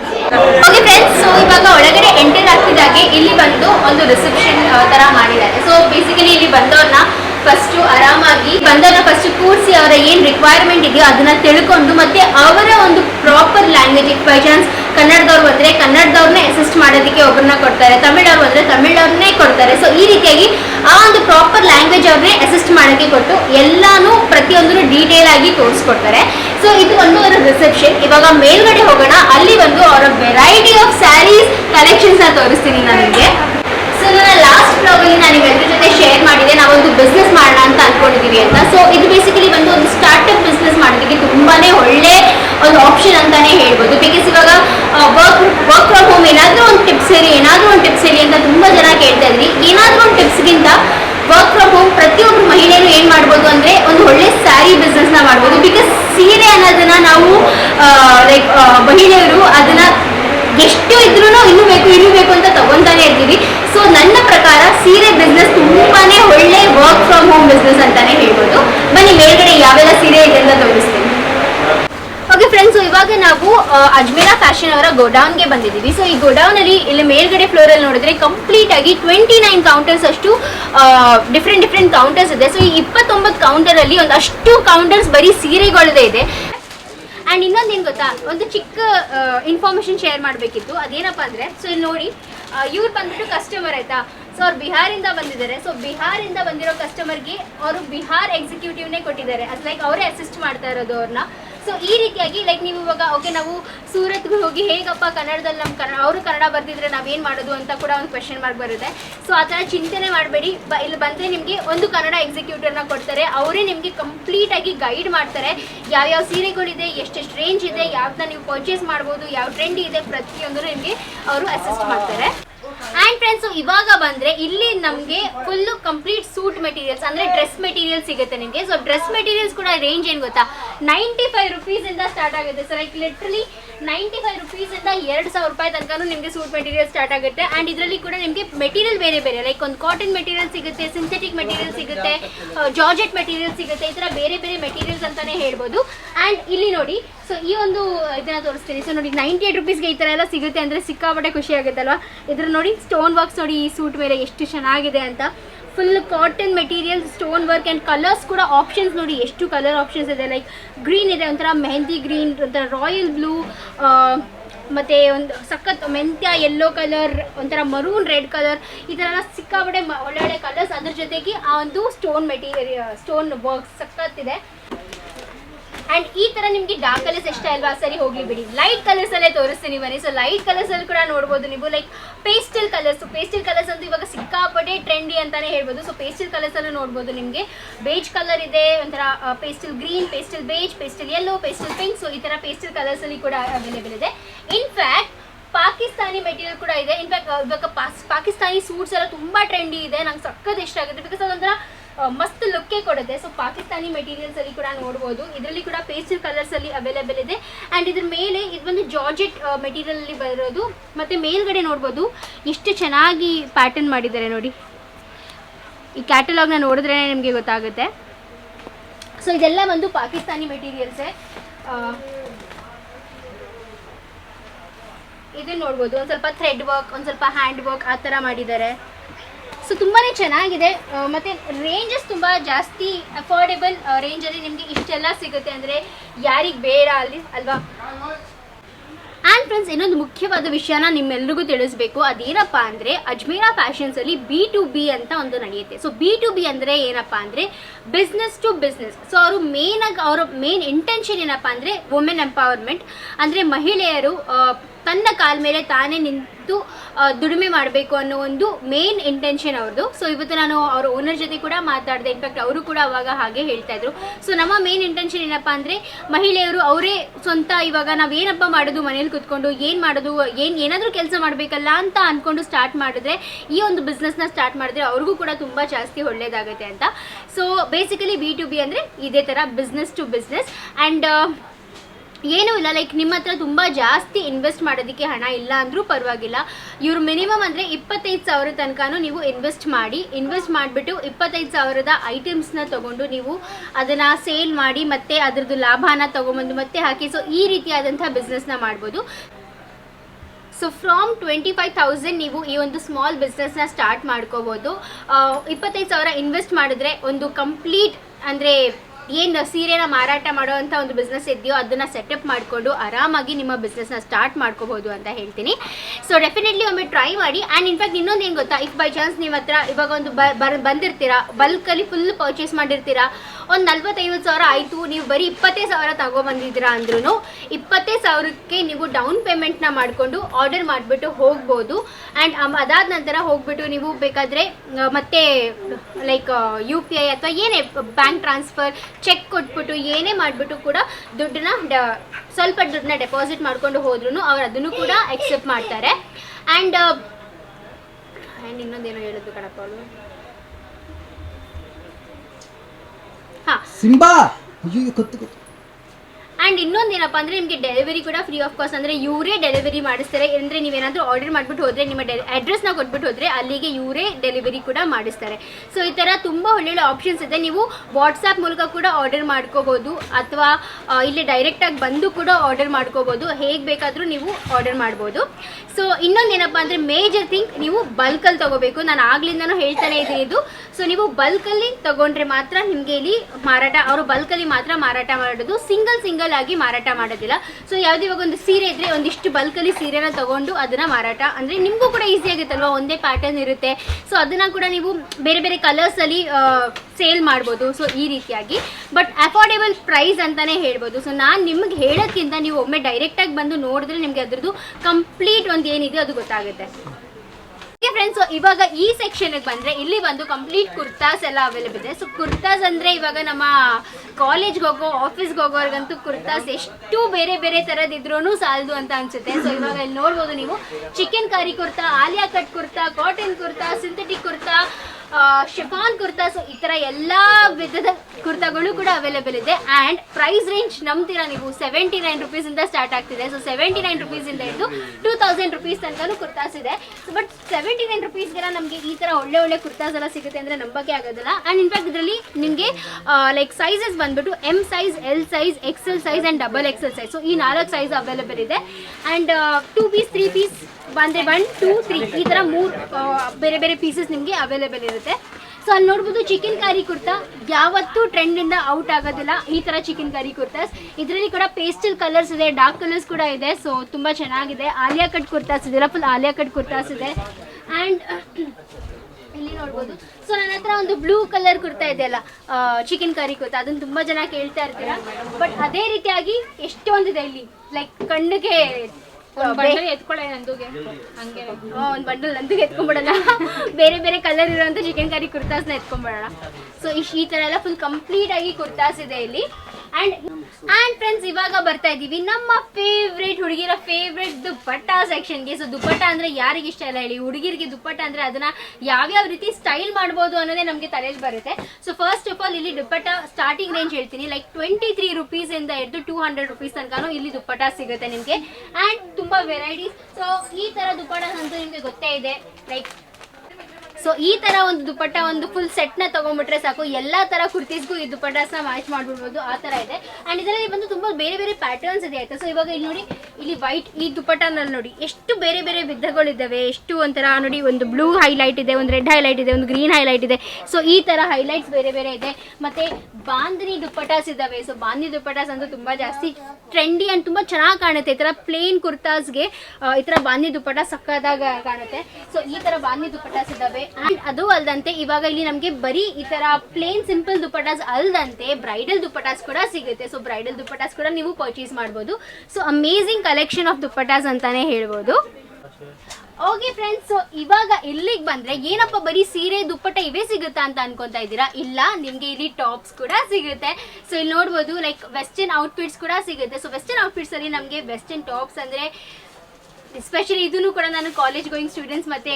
ಓಕೆ ಫ್ರೆಂಡ್ಸ್ ಸೊ ಇವಾಗ ಒಳಗಡೆ ಎಂಟರ್ ಆಗ್ತಿದ್ದಾಗೆ ಇಲ್ಲಿ ಬಂದು ಒಂದು ರಿಸೆಪ್ಷನ್ ತರ ಮಾಡಿದ್ದಾರೆ. ಸೊ ಬೇಸಿಕಲಿ ಇಲ್ಲಿ ಬಂದವ್ರನ್ನ ಫಸ್ಟ್ ಆರಾಮಾಗಿ, ಬಂದವ್ರನ್ನ ಫಸ್ಟ್ ಕೂರಿಸಿ ಅವರ ಏನ್ ರಿಕ್ವೈರ್ಮೆಂಟ್ ಇದೆಯೋ ಅದನ್ನ ತಿಳ್ಕೊಂಡು ಮತ್ತೆ ಅವರ ಒಂದು ಪ್ರಾಪರ್ ಲ್ಯಾಂಗ್ವೇಜ್ ಬೈ ಚಾನ್ಸ್ ಕನ್ನಡದವ್ರು ಬಂದ್ರೆ ಕನ್ನಡದವ್ರನ್ನ ಅಸಿಸ್ಟ್ ಮಾಡೋದಕ್ಕೆ ಒಬ್ಬರನ್ನ ಕೊಡ್ತಾರೆ. ತಮಿಳವ್ರು ಬಂದ್ರೆ ತಮಿಳವ್ರನ್ನೇ ಕೊಡ್ತಾರೆ. ಸೊ ಈ ರೀತಿಯಾಗಿ ಆ ಒಂದು ಪ್ರಾಪರ್ ಲ್ಯಾಂಗ್ವೇಜ್ ಅವ್ರನ್ನೇ ಅಸಿಸ್ಟ್ ಮಾಡೋಕ್ಕೆ ಕೊಟ್ಟು ಎಲ್ಲಾನು ಪ್ರತಿಯೊಂದನ್ನು ಡೀಟೇಲ್ ಆಗಿ ತೋರಿಸ್ಕೊಡ್ತಾರೆ. ಸೊ ಇದು ಒಂದು ಅವರ ರಿಸೆಪ್ಷನ್ ಇವಾಗ ಮೇಲ್ಗಡೆ ಹೋಗೋಣ. ಅಲ್ಲಿ ಒಂದು ಅವರ ವೆರೈಟಿ ಆಫ್ ಸ್ಯಾರೀಸ್ ಕಲೆಕ್ಷನ್ಸ್ನ ತೋರಿಸ್ತೀನಿ ನಾನು ನಿಮಗೆ ನನ್ನ ಲಾಸ್ಟ್ ಬ್ಲಾಗ್ ನಾನು ನಿಮ್ಮೆಲ್ಲರ ಜೊತೆ ಶೇರ್ ಮಾಡಿದೆ, ನಾವೊಂದು ಬಿಸ್ನೆಸ್ ಮಾಡೋಣ ಅಂತ ಅನ್ಕೊಂಡಿದೀವಿ ಅಂತ. ಸೊ ಇದು ಬೇಸಿಕಲಿ ಬಂದು ಒಂದು ಸ್ಟಾರ್ಟ್ಅಪ್ ಬಿಸ್ನೆಸ್ ಮಾಡೋದಕ್ಕೆ ತುಂಬಾನೇ ಒಳ್ಳೆ ಒಂದು ಆಪ್ಷನ್ ಅಂತಾನೆ ಹೇಳ್ಬೋದು. ಬಿಕಾಸ್ ಇವಾಗ ವರ್ಕ್ ವರ್ಕ್ ಫ್ರಮ್ ಹೋಮ್ ಏನಾದ್ರೂ ಒಂದು ಟಿಪ್ಸ್ ಹೇಳಿ, ಏನಾದ್ರೂ ಒಂದು ಟಿಪ್ಸ್ ಹೇಳಿ ಅಂತ ತುಂಬಾ ಜನ ಕೇಳ್ತಾ ಇದ್ರಿ ಏನಾದ್ರೂ ಒಂದು ಟಿಪ್ಸ್ಗಿಂತ ವರ್ಕ್ ಫ್ರಮ್ ಹೋಮ್ ಪ್ರತಿಯೊಬ್ಬರು ಮಹಿಳೆಯರು ಏನು ಮಾಡ್ಬೋದು ಅಂದ್ರೆ ಒಂದು ಒಳ್ಳೆ ಸ್ಯಾರಿ ಬಿಸ್ನೆಸ್ನ ಮಾಡ್ಬೋದು. ಬಿಕಾಸ್ ಸೀರೆ ಅನ್ನೋದನ್ನ ನಾವು ಲೈಕ್ ಮಹಿಳೆಯರು ಅದನ್ನ ಎಷ್ಟು ಇದ್ರೂ ಇನ್ನೂ ಬೇಕು ಇನ್ನೂ ಬೇಕು ಅಂತ ತಗೊಂತಾನೆ ಸೊ ನನ್ನ ಪ್ರಕಾರ ಸೀರೆ ಬಿಸ್ನೆಸ್ ತುಂಬಾನೇ ಒಳ್ಳೆ ವರ್ಕ್ ಫ್ರಮ್ ಹೋಮ್ ಬಿಸ್ನೆಸ್ ಅಂತಾನೆ ಹೇಳ್ಬೋದು. ಬನ್ನಿ, ಮೇಲ್ಗಡೆ ಯಾವೆಲ್ಲ ಸೀರೆ ಇದೆ ಅಂತ ತೋರಿಸ್ತೀನಿ. ಓಕೆ ಫ್ರೆಂಡ್ಸ್ ಇವಾಗ ನಾವು ಅಜ್ಮೇರ ಫ್ಯಾಷನ್ ಅವರ ಗೋಡೌನ್ಗೆ ಬಂದಿದ್ದೀವಿ. ಸೊ ಈ ಗೋಡೌನ್ ಅಲ್ಲಿ ಇಲ್ಲಿ ಮೇಲ್ಗಡೆ ಫ್ಲೋರ್ ಅಲ್ಲಿ ನೋಡಿದ್ರೆ ಕಂಪ್ಲೀಟ್ ಆಗಿ ಟ್ವೆಂಟಿ ನೈನ್ ಕೌಂಟರ್ಸ್ ಅಷ್ಟು ಡಿಫ್ರೆಂಟ್ ಡಿಫ್ರೆಂಟ್ ಕೌಂಟರ್ಸ್ ಇದೆ. ಸೊ ಈ ಇಪ್ಪತ್ತೊಂಬತ್ತು ಕೌಂಟರ್ ಅಲ್ಲಿ ಒಂದಷ್ಟು ಕೌಂಟರ್ಸ್ ಬರೀ ಸೀರೆಗಳದೇ ಇದೆ. ಅಂಡ್ ಇನ್ನೊಂದು ಏನು ಗೊತ್ತಾ? ಒಂದು ಚಿಕ್ಕ ಇನ್ಫಾರ್ಮೇಶನ್ ಶೇರ್ ಮಾಡಬೇಕಿತ್ತು. ಅದೇನಪ್ಪ ಅಂದ್ರೆ ಸೊ ಇಲ್ಲಿ ನೋಡಿ ಇವ್ರು ಬಂದ್ಬಿಟ್ಟು ಕಸ್ಟಮರ್ ಆಯ್ತಾ? ಸೊ ಅವ್ರು ಬಿಹಾರಿಂದ ಬಂದಿದ್ದಾರೆ. ಸೊ ಬಿಹಾರಿಂದ ಬಂದಿರೋ ಕಸ್ಟಮರ್ಗೆ ಅವರು ಬಿಹಾರ್ ಎಕ್ಸಿಕ್ಯೂಟಿವ್ನೇ ಕೊಟ್ಟಿದ್ದಾರೆ. ಅದು ಲೈಕ್ ಅವರೇ ಅಸಿಸ್ಟ್ ಮಾಡ್ತಾ ಇರೋದು ಅವ್ರನ್ನ ಸೊ ಈ ರೀತಿಯಾಗಿ ಲೈಕ್ ನೀವು ಇವಾಗ ಓಕೆ ನಾವು ಸೂರತ್ಗೆ ಹೋಗಿ ಹೇಗಪ್ಪ ಕನ್ನಡದಲ್ಲಿ ನಮ್ಮ ಕನ್ನಡ, ಅವರು ಕನ್ನಡ ಬರ್ದಿದ್ರೆ ನಾವೇನು ಮಾಡೋದು ಅಂತ ಕೂಡ ಒಂದು ಕ್ವೆಶನ್ ಮಾರ್ಕ್ ಬರುತ್ತೆ. ಸೊ ಆ ಥರ ಚಿಂತನೆ ಮಾಡಬೇಡಿ. ಬ, ಇಲ್ಲಿ ಬಂದರೆ ನಿಮಗೆ ಒಂದು ಕನ್ನಡ ಎಕ್ಸಿಕ್ಯೂಟಿವ್ನ ಕೊಡ್ತಾರೆ. ಅವರೇ ನಿಮಗೆ ಕಂಪ್ಲೀಟಾಗಿ ಗೈಡ್ ಮಾಡ್ತಾರೆ. ಯಾವ್ಯಾವ ಸೀರೆಗಳಿದೆ, ಎಷ್ಟೆಷ್ಟು ರೇಂಜ್ ಇದೆ ಯಾವ್ದನ್ನ ನೀವು ಪರ್ಚೇಸ್ ಮಾಡ್ಬೋದು, ಯಾವ ಟ್ರೆಂಡ್ ಇದೆ ಪ್ರತಿಯೊಂದು ನಿಮಗೆ ಅವರು ಅಸಿಸ್ಟ್ ಮಾಡ್ತಾರೆ. ಆ್ಯಂಡ್ ಫ್ರೆಂಡ್ಸ್ ಇವಾಗ ಬಂದ್ರೆ ಇಲ್ಲಿ ನಮಗೆ ಫುಲ್ ಕಂಪ್ಲೀಟ್ ಸೂಟ್ ಮೆಟೀರಿಯಲ್ಸ್ ಅಂದ್ರೆ ಡ್ರೆಸ್ ಮೆಟೀರಿಯಲ್ ಸಿಗುತ್ತೆ ನಿಮಗೆ. ಸೊ ಡ್ರೆಸ್ ಮೆಟೀರಿಯಲ್ಸ್ ಕೂಡ ರೇಂಜ್ ಏನು ಗೊತ್ತಾ? ನೈಂಟಿ ಫೈವ್ ರುಪೀಸಿಂದ ಸ್ಟಾರ್ಟ್ ಆಗುತ್ತೆ so like literally ninety five ರುಪೀಸಿಂದ ಎರಡು ಸಾವಿರ ರೂಪಾಯಿ ತನಕ ನಿಮಗೆ ಸೂಟ್ ಮೆಟೀರಿಯಲ್ ಸ್ಟಾರ್ಟ್ ಆಗುತ್ತೆ. ಆ್ಯಂಡ್ ಇದರಲ್ಲಿ ಕೂಡ ನಿಮಗೆ ಮೆಟೀರಿಯಲ್ ಬೇರೆ ಬೇರೆ ಲೈಕ್ ಒಂದು ಕಾಟನ್ ಮೆಟೀರಿಯಲ್ ಸಿಗುತ್ತೆ ಸಿಂಥೆಟಿಕ್ ಮೆಟೀರಿಯಲ್ ಸಿಗುತ್ತೆ ಜಾರ್ಜೆಟ್ ಮೆಟೀರಿಯಲ್ ಸಿಗುತ್ತೆ, ಈ ಥರ ಬೇರೆ ಬೇರೆ ಮೆಟೀರಿಯಲ್ಸ್ ಅಂತಾನೆ ಹೇಳ್ಬೋದು. ಆ್ಯಂಡ್ ಇಲ್ಲಿ ನೋಡಿ ಸೊ ಈ ಒಂದು ಇದನ್ನ ತೋರಿಸ್ತೀನಿ. ಸೊ ನೋಡಿ ನೈಂಟಿ ಏಟ್ ರುಪೀಸ್ಗೆ ಈ ಥರ ಎಲ್ಲ ಸಿಗುತ್ತೆ ಅಂದರೆ ಸಿಕ್ಕಾಪಟ್ಟೆ ಖುಷಿ ಆಗುತ್ತಲ್ವಾ? ಇದ್ರ ನೋಡಿ ಸ್ಟೋನ್ ವರ್ಕ್ಸ್ ನೋಡಿ ಈ ಸೂಟ್ ಮೇಲೆ ಎಷ್ಟು ಚೆನ್ನಾಗಿದೆ ಅಂತ. Full cotton material stone work and colours ಕೂಡ ಆಪ್ಷನ್ಸ್ ನೋಡಿ, ಎಷ್ಟು ಕಲರ್ ಆಪ್ಷನ್ಸ್ ಇದೆ. ಲೈಕ್ ಗ್ರೀನ್ ಇದೆ ಒಂಥರ ಮೆಹಂದಿ ಗ್ರೀನ್ ಒಂಥರ ರಾಯಲ್ ಬ್ಲೂ ಮತ್ತು ಒಂದು ಸಖತ್ ಮೆಂತ್ಯ ಯೆಲ್ಲೋ ಕಲರ್ ಒಂಥರ ಮರೂನ್ ರೆಡ್ ಕಲರ್ ಈ ಥರ ಎಲ್ಲ ಸಿಕ್ಕಾಪಟ್ಟೆ ಒಳ್ಳೊಳ್ಳೆ ಕಲರ್ಸ್ ಅದ್ರ ಜೊತೆಗೆ ಆ ಒಂದು ಸ್ಟೋನ್ ಮೆಟೀರಿಯಲ್ ಸ್ಟೋನ್ ವರ್ಕ್ಸ್ ಸಖತ್ತಿದೆ ಅಂಡ್ ಈ ತರ ನಿಮ್ಗೆ ಡಾರ್ಕ್ ಕಲರ್ಸ್ ಇಷ್ಟ ಅಲ್ವಾ? ಸರಿ, ಹೋಗ್ಲಿ ಬಿಡಿ. ಲೈಟ್ ಕಲರ್ಸ್ ಅಲ್ಲೇ ತೋರಿಸ್ತೀನಿ ಬನ್ನಿ. ಸೊ ಲೈಟ್ ಕಲರ್ಸ್ ಅಲ್ಲಿ ಕೂಡ ನೋಡ್ಬೋದು ನೀವು. Like pastel colours pastel colours ಅಂತೂ ಇವಾಗ ಸಿಕ್ಕಾಪಟ್ಟೆ ಟ್ರೆಂಡಿ ಅಂತಾನೆ ಹೇಳ್ಬೋದು. ಸೊ ಪೇಸ್ಟಲ್ ಕಲರ್ಸ್ ಅಲ್ಲೂ ನೋಡ್ಬೋದು ನಿಮಗೆ. ಬೇಜ್ ಕಲರ್ ಇದೆ. ಒಂಥರ pastel green pastel beige pastel yellow pastel pink so ಈ ತರ ಪೇಸ್ಟಲ್ ಕಲರ್ಸ್ ಅಲ್ಲಿ ಕೂಡ ಅವೈಲೇಬಲ್ ಇದೆ. ಇನ್ಫ್ಯಾಕ್ಟ್ ಪಾಕಿಸ್ತಾನಿ ಮೆಟೀರಿಯಲ್ ಕೂಡ ಇದೆ. ಇನ್ಫ್ಯಾಕ್ಟ್ ಇವಾಗ ಪಾಕಿಸ್ತಾನಿ ಸೂಟ್ಸ್ ಎಲ್ಲ ತುಂಬಾ ಟ್ರೆಂಡಿ ಇದೆ. ನಂಗೆ ಸಕ್ಕದ್ ಇಷ್ಟ ಆಗುತ್ತೆ. ಬಿಕಾಸ್ ಅದೊಂಥರ ಮಸ್ತ್ ಲುಕ್ಕೇ ಕೊಡುತ್ತೆ. ಸೊ ಪಾಕಿಸ್ತಾನಿ ಮೆಟೀರಿಯಲ್ಸ್ ಅಲ್ಲಿ ಕೂಡ ನೋಡ್ಬೋದು. ಇದರಲ್ಲಿ ಕೂಡ ಪೇಸ್ಟಲ್ ಕಲರ್ಸ್ ಅಲ್ಲಿ ಅವೈಲೇಬಲ್ ಇದೆ. ಅಂಡ್ ಇದ್ರ ಮೇಲೆ ಇದು ಒಂದು ಜಾರ್ಜೆಟ್ ಮೆಟೀರಿಯಲ್ ಅಲ್ಲಿ ಬರೋದು. ಮತ್ತೆ ಮೇಲ್ಗಡೆ ನೋಡ್ಬೋದು. ಇಷ್ಟು ಚೆನ್ನಾಗಿ ಪ್ಯಾಟರ್ನ್ ಮಾಡಿದ್ದಾರೆ ನೋಡಿ. ಈ ಕ್ಯಾಟಲಾಗ್ನ ನೋಡಿದ್ರೆ ನಿಮಗೆ ಗೊತ್ತಾಗುತ್ತೆ. ಸೊ ಇದೆಲ್ಲ ಒಂದು ಪಾಕಿಸ್ತಾನಿ ಮೆಟೀರಿಯಲ್ಸೇ ಇದನ್ನ ನೋಡ್ಬೋದು. ಒಂದು ಸ್ವಲ್ಪ ಥ್ರೆಡ್ ವರ್ಕ್ ಒಂದು ಸ್ವಲ್ಪ ಹ್ಯಾಂಡ್ ವರ್ಕ್ ಆ ಥರ ಮಾಡಿದ್ದಾರೆ. ಸೊ ತುಂಬಾ ಚೆನ್ನಾಗಿದೆ. ಮತ್ತು ರೇಂಜಸ್ ತುಂಬ ಜಾಸ್ತಿ ಅಫೋರ್ಡೆಬಲ್ ರೇಂಜಲ್ಲಿ ನಿಮಗೆ ಇಷ್ಟೆಲ್ಲ ಸಿಗುತ್ತೆ ಅಂದರೆ ಯಾರಿಗೆ ಬೇಡ ಅಲ್ಲಿ, ಅಲ್ವಾ? ಆ್ಯಂಡ್ ಫ್ರೆಂಡ್ಸ್ ಇನ್ನೊಂದು ಮುಖ್ಯವಾದ ವಿಷಯನ ನಿಮ್ಮೆಲ್ಲರಿಗೂ ತಿಳಿಸ್ಬೇಕು. ಅದೇನಪ್ಪ ಅಂದರೆ ಅಜ್ಮೀರಾ ಫ್ಯಾಷನ್ಸಲ್ಲಿ ಬಿ ಟು ಬಿ ಅಂತ ಒಂದು ನಡೆಯುತ್ತೆ. ಸೊ ಬಿ ಟು ಬಿ ಅಂದರೆ ಏನಪ್ಪ ಅಂದರೆ ಬಿಸ್ನೆಸ್ ಟು ಬಿಸ್ನೆಸ್ ಸೊ ಅವರು ಮೇನಾಗಿ ಅವರ ಮೇನ್ ಇಂಟೆನ್ಷನ್ ಏನಪ್ಪ ಅಂದರೆ ವುಮೆನ್ ಎಂಪವರ್ಮೆಂಟ್ ಅಂದರೆ ಮಹಿಳೆಯರು ತನ್ನ ಕಾಲ ಮೇಲೆ ತಾನೇ ನಿಂತು ದುಡಿಮೆ ಮಾಡಬೇಕು ಅನ್ನೋ ಒಂದು ಮೇನ್ ಇಂಟೆನ್ಷನ್ ಅವ್ರದ್ದು ಸೊ ಇವತ್ತು ನಾನು ಅವ್ರ ಓನರ್ ಜೊತೆ ಕೂಡ ಮಾತಾಡಿದೆ. ಇನ್ಫ್ಯಾಕ್ಟ್ ಅವರು ಕೂಡ ಅವಾಗ ಹಾಗೆ ಹೇಳ್ತಾ ಇದ್ರು. ಸೊ ನಮ್ಮ ಮೇನ್ ಇಂಟೆನ್ಷನ್ ಏನಪ್ಪ ಅಂದರೆ, ಮಹಿಳೆಯರು ಅವರೇ ಸ್ವಂತ ಇವಾಗ ನಾವು ಏನಪ್ಪ ಮಾಡೋದು, ಮನೇಲಿ ಕುತ್ಕೊಂಡು ಏನು ಮಾಡೋದು, ಏನು ಏನಾದರೂ ಕೆಲಸ ಮಾಡಬೇಕಲ್ಲ ಅಂತ ಅಂದ್ಕೊಂಡು ಸ್ಟಾರ್ಟ್ ಮಾಡಿದ್ರೆ, ಈ ಒಂದು ಬಿಸ್ನೆಸ್ನ ಸ್ಟಾರ್ಟ್ ಮಾಡಿದ್ರೆ ಅವ್ರಿಗೂ ಕೂಡ ತುಂಬ ಜಾಸ್ತಿ ಒಳ್ಳೇದಾಗುತ್ತೆ ಅಂತ. So basically B to B ಅಂದರೆ ಇದೇ ಥರ ಬಿಸ್ನೆಸ್ ಟು ಬಿಸ್ನೆಸ್ ಆ್ಯಂಡ್ ಏನೂ ಇಲ್ಲ. ಲೈಕ್ ನಿಮ್ಮ ಹತ್ರ ತುಂಬ ಜಾಸ್ತಿ ಇನ್ವೆಸ್ಟ್ ಮಾಡೋದಕ್ಕೆ ಹಣ ಇಲ್ಲ ಅಂದರೂ ಪರವಾಗಿಲ್ಲ. ಇವ್ರು ಮಿನಿಮಮ್ ಅಂದರೆ ಇಪ್ಪತ್ತೈದು ಸಾವಿರ ತನಕನೂ ನೀವು ಇನ್ವೆಸ್ಟ್ ಮಾಡಿ ಇನ್ವೆಸ್ಟ್ ಮಾಡಿಬಿಟ್ಟು ಇಪ್ಪತ್ತೈದು ಸಾವಿರದ ಐಟಮ್ಸ್ನ ತೊಗೊಂಡು ನೀವು ಅದನ್ನು ಸೇಲ್ ಮಾಡಿ ಮತ್ತೆ ಅದರದ್ದು ಲಾಭನ ತೊಗೊಂಬಂದು ಮತ್ತೆ ಹಾಕಿ. ಸೊ ಈ ರೀತಿಯಾದಂಥ ಬಿಸ್ನೆಸ್ನ ಮಾಡ್ಬೋದು. So from twenty five thousand ನೀವು ಈ ಒಂದು ಸ್ಮಾಲ್ ಬಿಸ್ನೆಸ್ನ ಸ್ಟಾರ್ಟ್ ಮಾಡ್ಕೋಬೋದು. ಇಪ್ಪತ್ತೈದು ಸಾವಿರ ಇನ್ವೆಸ್ಟ್ ಮಾಡಿದ್ರೆ ಒಂದು ಕಂಪ್ಲೀಟ್ ಅಂದರೆ ಏನು ಸೀರೆನ ಮಾರಾಟ ಮಾಡುವಂಥ ಒಂದು ಬಿಸ್ನೆಸ್ ಇದೆಯೋ ಅದನ್ನು ಸೆಟಪ್ ಮಾಡಿಕೊಂಡು ಆರಾಮಾಗಿ ನಿಮ್ಮ ಬಿಸ್ನೆಸ್ನ ಸ್ಟಾರ್ಟ್ ಮಾಡ್ಕೋಬೋದು ಅಂತ ಹೇಳ್ತೀನಿ. ಸೊ ಡೆಫಿನೆಟ್ಲಿ ಒಮ್ಮೆ ಟ್ರೈ ಮಾಡಿ. ಆ್ಯಂಡ್ ಇನ್ಫ್ಯಾಕ್ಟ್ ಇನ್ನೊಂದು ಏನು ಗೊತ್ತಾ? ಇಫ್ ಬೈ ಚಾನ್ಸ್ ನಿಮ್ಮ ಹತ್ರ ಇವಾಗ ಒಂದು ಬಂದಿರ್ತೀರಾ ಬಲ್ಕಲ್ಲಿ ಫುಲ್ ಪರ್ಚೇಸ್ ಮಾಡಿರ್ತೀರಾ ಒಂದು ನಲ್ವತ್ತೈವತ್ತು ಸಾವಿರ ಆಯಿತು. ನೀವು ಬರೀ ಇಪ್ಪತ್ತೇ ಸಾವಿರ ತಗೊಬಂದಿದ್ದೀರಾ ಅಂದ್ರೂ ಇಪ್ಪತ್ತೇ ಸಾವಿರಕ್ಕೆ ನೀವು ಡೌನ್ ಪೇಮೆಂಟ್ನ ಮಾಡಿಕೊಂಡು ಆರ್ಡರ್ ಮಾಡಿಬಿಟ್ಟು ಹೋಗ್ಬೋದು. ಆ್ಯಂಡ್ ಅದಾದ ನಂತರ ಹೋಗ್ಬಿಟ್ಟು ನೀವು ಬೇಕಾದರೆ ಮತ್ತೆ ಲೈಕ್ ಯು ಪಿ ಐ ಅಥವಾ ಏನೇ ಬ್ಯಾಂಕ್ ಟ್ರಾನ್ಸ್ಫರ್ ಚೆಕ್ ಕೊಟ್ಬಿಟ್ಟು ಏನೇ ಮಾಡಿಬಿಟ್ಟು ಕೂಡ ದುಡ್ಡನ್ನ, ಡ, ಸ್ವಲ್ಪ ದುಡ್ಡನ್ನ ಡೆಪಾಸಿಟ್ ಮಾಡಿಕೊಂಡು ಹೋದ್ರೂ ಅವ್ರು ಅದನ್ನು ಕೂಡ ಎಕ್ಸೆಪ್ಟ್ ಮಾಡ್ತಾರೆ. ಆ್ಯಂಡ್ ಆ್ಯಂಡ್ ಇನ್ನೊಂದೇನೋ ಹೇಳೋದು ಕಣಪ್ಪ సింబా అయ్యో కొత్త కొత్త ಆ್ಯಂಡ್ ಇನ್ನೊಂದೇನಪ್ಪ ಅಂದರೆ ನಿಮಗೆ ಡೆಲಿವರಿ ಕೂಡ ಫ್ರೀ ಆಫ್ ಕಾಸ್ಟ್ ಅಂದರೆ ಇವರೇ ಡೆಲಿವರಿ ಮಾಡಿಸ್ತಾರೆ. ಅಂದರೆ ನೀವೇನಾದರೂ ಆರ್ಡರ್ ಮಾಡಿಬಿಟ್ಟು ಹೋದರೆ, ನಿಮ್ಮ ಡೆ ಅಡ್ರೆಸ್ನ ಕೊಟ್ಬಿಟ್ಟು ಹೋದರೆ ಅಲ್ಲಿಗೆ ಇವರೇ ಡೆಲಿವರಿ ಕೂಡ ಮಾಡಿಸ್ತಾರೆ. ಸೊ ಈ ಥರ ತುಂಬ ಒಳ್ಳೊಳ್ಳೆ ಆಪ್ಷನ್ಸ್ ಇದೆ. ನೀವು ವಾಟ್ಸಾಪ್ ಮೂಲಕ ಕೂಡ ಆರ್ಡರ್ ಮಾಡ್ಕೋಬೋದು, ಅಥವಾ ಇಲ್ಲಿ ಡೈರೆಕ್ಟಾಗಿ ಬಂದು ಕೂಡ ಆರ್ಡರ್ ಮಾಡ್ಕೋಬೋದು. ಹೇಗೆ ಬೇಕಾದರೂ ನೀವು ಆರ್ಡರ್ ಮಾಡ್ಬೋದು. ಸೊ ಇನ್ನೊಂದೇನಪ್ಪ ಅಂದರೆ ಮೇಜರ್ ಥಿಂಗ್ ನೀವು ಬಲ್ಕಲ್ಲಿ ತಗೋಬೇಕು. ನಾನು ಆಗ್ಲಿಂದನೂ ಹೇಳ್ತಾನೆ ಇದ್ದೀನಿ ಇದು. ಸೊ ನೀವು ಬಲ್ಕಲ್ಲಿ ತಗೊಂಡ್ರೆ ಮಾತ್ರ ನಿಮಗೆ ಇಲ್ಲಿ ಮಾರಾಟ, ಅವರು ಬಲ್ಕಲ್ಲಿ ಮಾತ್ರ ಮಾರಾಟ ಮಾಡೋದು. ಸಿಂಗಲ್ ಸಿಂಗಲ್ ಆಗಿ ಮಾರಾಟ ಮಾಡೋದಿಲ್ಲ. ಸೊ ಯಾವ್ದು ಇವಾಗ ಒಂದು ಸೀರೆ ಇದ್ರೆ ಒಂದಿಷ್ಟು ಬಲ್ಕಲ್ಲಿ ಸೀರೆನ ತಗೊಂಡು ಅದನ್ನ ಮಾರಾಟ. ಅಂದ್ರೆ ನಿಮಗೂ ಕೂಡ ಈಸಿ ಆಗುತ್ತಲ್ವಾ? ಒಂದೇ ಪ್ಯಾಟರ್ನ್ ಇರುತ್ತೆ. ಸೊ ಅದನ್ನ ಕೂಡ ನೀವು ಬೇರೆ ಬೇರೆ ಕಲರ್ಸ್ ಅಲ್ಲಿ ಸೇಲ್ ಮಾಡ್ಬೋದು. ಸೊ ಈ ರೀತಿಯಾಗಿ. ಬಟ್ ಅಫೋರ್ಡೆಬಲ್ ಪ್ರೈಸ್ ಅಂತಾನೆ ಹೇಳ್ಬೋದು. ಸೊ ನಾನು ನಿಮ್ಗೆ ಹೇಳೋಕ್ಕಿಂತ ನೀವು ಒಮ್ಮೆ ಡೈರೆಕ್ಟ್ ಆಗಿ ಬಂದು ನೋಡಿದ್ರೆ ನಿಮಗೆ ಅದ್ರದ್ದು ಕಂಪ್ಲೀಟ್ ಒಂದು ಏನಿದೆ ಅದು ಗೊತ್ತಾಗುತ್ತೆ. ಫ್ರೆಂಡ್ಸ್ ಇವಾಗ ಈ ಸೆಕ್ಷನ್ಗೆ ಬಂದ್ರೆ ಇಲ್ಲಿ ಬಂದು ಕಂಪ್ಲೀಟ್ ಕುರ್ತಾಸ್ ಎಲ್ಲ ಅವೈಲೇಬಲ್ ಇದೆ. ಸೊ ಕುರ್ತಾಸ್ ಅಂದ್ರೆ ಇವಾಗ ನಮ್ಮ ಕಾಲೇಜ್ಗೆ ಹೋಗೋ ಆಫೀಸ್ಗೆ ಹೋಗೋರ್ಗಂತೂ ಕುರ್ತಾಸ್ ಎಷ್ಟು ಬೇರೆ ಬೇರೆ ಥರದ್ದು ಇದ್ರೂ ಸಾಲದು ಅಂತ ಅನ್ಸುತ್ತೆ. ಸೊ ಇವಾಗ ಇಲ್ಲಿ ನೋಡ್ಬೋದು ನೀವು. Chikankari kurta, Alia cut kurta cotton kurta synthetic kurta chiffon kurtas ಈ ತರ ಎಲ್ಲಾ ವಿಧದ ಕುರ್ತಾಗಳು ಕೂಡ ಅವೈಲೇಬಲ್ ಇದೆ. ಅಂಡ್ ಪ್ರೈಸ್ ರೇಂಜ್ ನಂಬ್ತೀರಾ ನೀವು? ಸೆವೆಂಟಿ ನೈನ್ ರುಪೀಸ್ ಇಂದ ಸ್ಟಾರ್ಟ್ ಆಗ್ತಿದೆ. ಸೊ ಸೆವೆಂಟಿ ನೈನ್ ರುಪೀಸ್ ಇಂದ ಇದ್ದು ಟೂ ತೌಸಂಡ್ ರುಪೀಸ್ ತನಕನೂ ಕುರ್ತಾಸ್ ಇದೆ. ಬಟ್ ಸೆವೆಂಟಿ ನೈನ್ ರುಪೀಸ್ಗೆಲ್ಲ ನಮಗೆ ಈ ತರ ಒಳ್ಳೆ ಒಳ್ಳೆ ಕುರ್ತಾಸ್ ಎಲ್ಲ ಸಿಗುತ್ತೆ ಅಂದ್ರೆ ನಂಬಕ್ಕೆ ಆಗೋದಿಲ್ಲ. ಅಂಡ್ ಇನ್ಫ್ಯಾಕ್ಟ್ ಇದರಲ್ಲಿ ನಿಮಗೆ ಲೈಕ್ ಸೈಜಸ್ ಬಂದ್ಬಿಟ್ಟು M size L size XL size and double XL size so ಈ ನಾಲ್ಕು ಸೈಜ್ ಅವೈಲೇಬಲ್ ಇದೆ. And two piece three piece ಬಂದ್ರೆ ಒನ್ ಟೂ ತ್ರೀ ಈ ತರ ಮೂರು ಬೇರೆ ಬೇರೆ ಪೀಸಸ್ ನಿಮಗೆ ಅವೈಲೇಬಲ್ ಇರುತ್ತೆ. ಸೊ ಅಲ್ಲಿ ನೋಡ್ಬೋದು ಚಿಕನ್ ಕಾರಿ ಕುರ್ತಾ. ಯಾವತ್ತೂ ಟ್ರೆಂಡಿಂದ ಔಟ್ ಆಗೋದಿಲ್ಲ ಈ ತರ ಚಿಕನ್ ಕಾರಿ ಕುರ್ತಾಸ್. ಇದರಲ್ಲಿ ಕೂಡ ಪೇಸ್ಟಲ್ ಕಲರ್ಸ್ ಇದೆ ಡಾರ್ಕ್ ಕಲರ್ಸ್ ಕೂಡ ಇದೆ. ಸೊ ತುಂಬಾ ಚೆನ್ನಾಗಿದೆ. ಆಲಿಯಾ ಕಟ್ ಕುರ್ತಾಸ್ ಇದೆಲ್ಲ ಫುಲ್ ಆಲಿಯಾ ಕಟ್ ಕುರ್ತಾಸ್ ಇದೆ. ಅಂಡ್ ಇಲ್ಲಿ ನೋಡ್ಬೋದು. ಸೊ ನನ್ನ ಹತ್ರ ಒಂದು ಬ್ಲೂ ಕಲರ್ ಕುರ್ತಾ ಇದೆಯಲ್ಲ ಚಿಕನ್ ಕರಿ ಕುರ್ತಾ. ಅದನ್ನ ತುಂಬಾ ಜನ ಕೇಳ್ತಾ ಇರ್ತೀರ. ಬಟ್ ಅದೇ ರೀತಿಯಾಗಿ ಎಷ್ಟೊಂದಿದೆ ಇಲ್ಲಿ? ಲೈಕ್ ಕಣ್ಣಿಗೆ ಒಂದು ಬಂಡಲ್ ನಂದಿಗೆ. ಎತ್ಕೊಂಡ್ಬಿಡೋಣ ಬೇರೆ ಬೇರೆ ಕಲರ್ ಇರೋಂಥ ಚಿಕನ್ ಕರಿ ಕುರ್ತಾಸ್ನ ಎತ್ಕೊಂಡ್ಬಿಡೋಣ ಸೊ ಈ ತರ ಎಲ್ಲ ಫುಲ್ ಕಂಪ್ಲೀಟ್ ಆಗಿ ಕುರ್ತಾಸ್ ಇದೆ ಇಲ್ಲಿ. ಆ್ಯಂಡ್ ಆ್ಯಂಡ್ ಫ್ರೆಂಡ್ಸ್ ಇವಾಗ ಬರ್ತಾ ಇದ್ದೀವಿ. ನಮ್ಮ ಫೇವ್ರೇಟ್ ಹುಡುಗಿರ ಫೇವ್ರೇಟ್ ದುಪ್ಪಟ್ಟ ಸೆಕ್ಷನ್ಗೆ ಸೊ ದುಪ್ಪಟ್ಟ ಅಂದ್ರೆ ಯಾರಿಗೆ ಇಷ್ಟ ಇಲ್ಲ ಹೇಳಿ. ಹುಡುಗಿರಿಗೆ ದುಪ್ಪಟ್ಟ ಅಂದ್ರೆ ಅದನ್ನ ಯಾವ್ಯಾವ ರೀತಿ ಸ್ಟೈಲ್ ಮಾಡ್ಬೋದು ಅನ್ನೋದೇ ನಮಗೆ ತಲೆಯಲ್ಲಿ ಬರುತ್ತೆ. ಸೊ ಫಸ್ಟ್ ಆಫ್ ಆಲ್ ಇಲ್ಲಿ ದುಪ್ಪಟ್ಟ ಸ್ಟಾರ್ಟಿಂಗ್ ರೇಂಜ್ ಹೇಳ್ತೀನಿ. ಲೈಕ್ ಟ್ವೆಂಟಿ ತ್ರೀ ರುಪೀಸ್ ಇಂದ ಹಿಡಿದು ಟೂ ಹಂಡ್ರೆಡ್ ರುಪೀಸ್ ತನಕನೂ ಇಲ್ಲಿ ದುಪ್ಪಟ್ಟ ಸಿಗುತ್ತೆ ನಿಮಗೆ. ಆ್ಯಂಡ್ ತುಂಬ ವೆರೈಟೀಸ್ ಸೊ ಈ ಥರ ದುಪ್ಪಟ್ಟ ಅಂತೂ ನಿಮಗೆ ಗೊತ್ತೇ ಇದೆ. ಲೈಕ್ ಸೊ ಈ ತರ ಒಂದು ದುಪ್ಪಟ್ಟ ಒಂದು ಫುಲ್ ಸೆಟ್ನ ತಗೊಂಡ್ಬಿಟ್ರೆ ಸಾಕು. ಎಲ್ಲಾ ತರ ಕುರ್ತೀಸ್ಗೂ ಈ ದುಪ್ಪಟ್ಟಸ್ನ ಮ್ಯಾಚ್ ಮಾಡ್ಬಿಡ್ಬೋದು. ಆ ತರ ಇದೆ. ಅಂಡ್ ಇದರಲ್ಲಿ ಬಂದು ತುಂಬಾ ಬೇರೆ ಬೇರೆ ಪ್ಯಾಟರ್ನ್ಸ್ ಇದೆ ಆಯ್ತಾ? ಸೊ ಇವಾಗ ಇಲ್ಲಿ ನೋಡಿ, ಇಲ್ಲಿ ವೈಟ್ ಈ ದುಪ್ಪಟ್ಟನಲ್ಲಿ ನೋಡಿ, ಎಷ್ಟು ಬೇರೆ ಬೇರೆ ವಿಧಗಳಿದ್ದಾವೆ? ಎಷ್ಟು ಒಂಥರ ನೋಡಿ, ಒಂದು ಬ್ಲೂ ಹೈಲೈಟ್ ಇದೆ, ಒಂದು ರೆಡ್ ಹೈಲೈಟ್ ಇದೆ, ಒಂದು ಗ್ರೀನ್ ಹೈಲೈಟ್ ಇದೆ. ಸೊ ಈ ತರ ಹೈಲೈಟ್ಸ್ ಬೇರೆ ಬೇರೆ ಇದೆ. ಮತ್ತೆ ಬಾಂದಿನಿ ದುಪ್ಪಟಾಸ್ ಇದಾವೆ ಸೊ ಬಾಂದಿ ದುಪ್ಪಟಾಸ್ ಅಂತೂ ತುಂಬಾ ಜಾಸ್ತಿ ಟ್ರೆಂಡಿ ಅಂಡ್ ತುಂಬಾ ಚೆನ್ನಾಗಿ ಕಾಣುತ್ತೆ. ಈ ತರ ಪ್ಲೇನ್ ಕುರ್ತಾಸ್ಗೆ ಈ ತರ ಬಾಂದಿ ದುಪ್ಪಟ ಸಕ್ಕದಾಗ ಕಾಣುತ್ತೆ. ಸೊ ಈ ತರ ಬಾಂದಿ ದುಪ್ಪಟಾಸ್ ಅಂಡ್ ಅದು ಅಲ್ದಂತೆ ಇವಾಗ ಇಲ್ಲಿ ನಮಗೆ ಬರೀ ಈ ತರ ಪ್ಲೇನ್ ಸಿಂಪಲ್ ದುಪ್ಪಟಾಸ್ ಅಲ್ದಂತೆ ಬ್ರೈಡಲ್ ದುಪ್ಪಟಾಸ್ ಕೂಡ ಸಿಗುತ್ತೆ. ಸೊ ಬ್ರೈಡಲ್ ದುಪ್ಪಟಾಸ್ ಕೂಡ ನೀವು ಪರ್ಚೇಸ್ ಮಾಡ್ಬೋದು. So amazing collection of dupattas ಅಂತಾನೆ ಹೇಳ್ಬೋದು. ಓಕೆ ಫ್ರೆಂಡ್ಸ್ ಸೊ ಇವಾಗ ಇಲ್ಲಿಗೆ ಬಂದ್ರೆ ಏನಪ್ಪ ಬರೀ ಸೀರೆ, ದುಪ್ಪಟ್ಟ ಇವೇ ಸಿಗುತ್ತಾ ಅಂತ ಅನ್ಕೊಂತಾ ಇದ್ದೀರಾ? ಇಲ್ಲ, ನಿಮ್ಗೆ ಇಲ್ಲಿ ಟಾಪ್ಸ್ ಕೂಡ ಸಿಗುತ್ತೆ. ಸೊ ಇಲ್ಲಿ ನೋಡ್ಬೋದು ಲೈಕ್ ವೆಸ್ಟರ್ನ್ ಔಟ್ಫಿಟ್ಸ್ ಕೂಡ ಸಿಗುತ್ತೆ. ಸೊ ವೆಸ್ಟರ್ನ್ ಔಟ್ಫಿಟ್ಸ್ ಅಲ್ಲಿ ನಮಗೆ ವೆಸ್ಟರ್ನ್ ಟಾಪ್ಸ್ ಅಂದ್ರೆ ಎಸ್ಪೆಷಲಿ ಇದನ್ನು ಕೂಡ ನಾನು ಕಾಲೇಜ್ ಗೋಯಿಂಗ್ ಸ್ಟೂಡೆಂಟ್ಸ್ ಮತ್ತೆ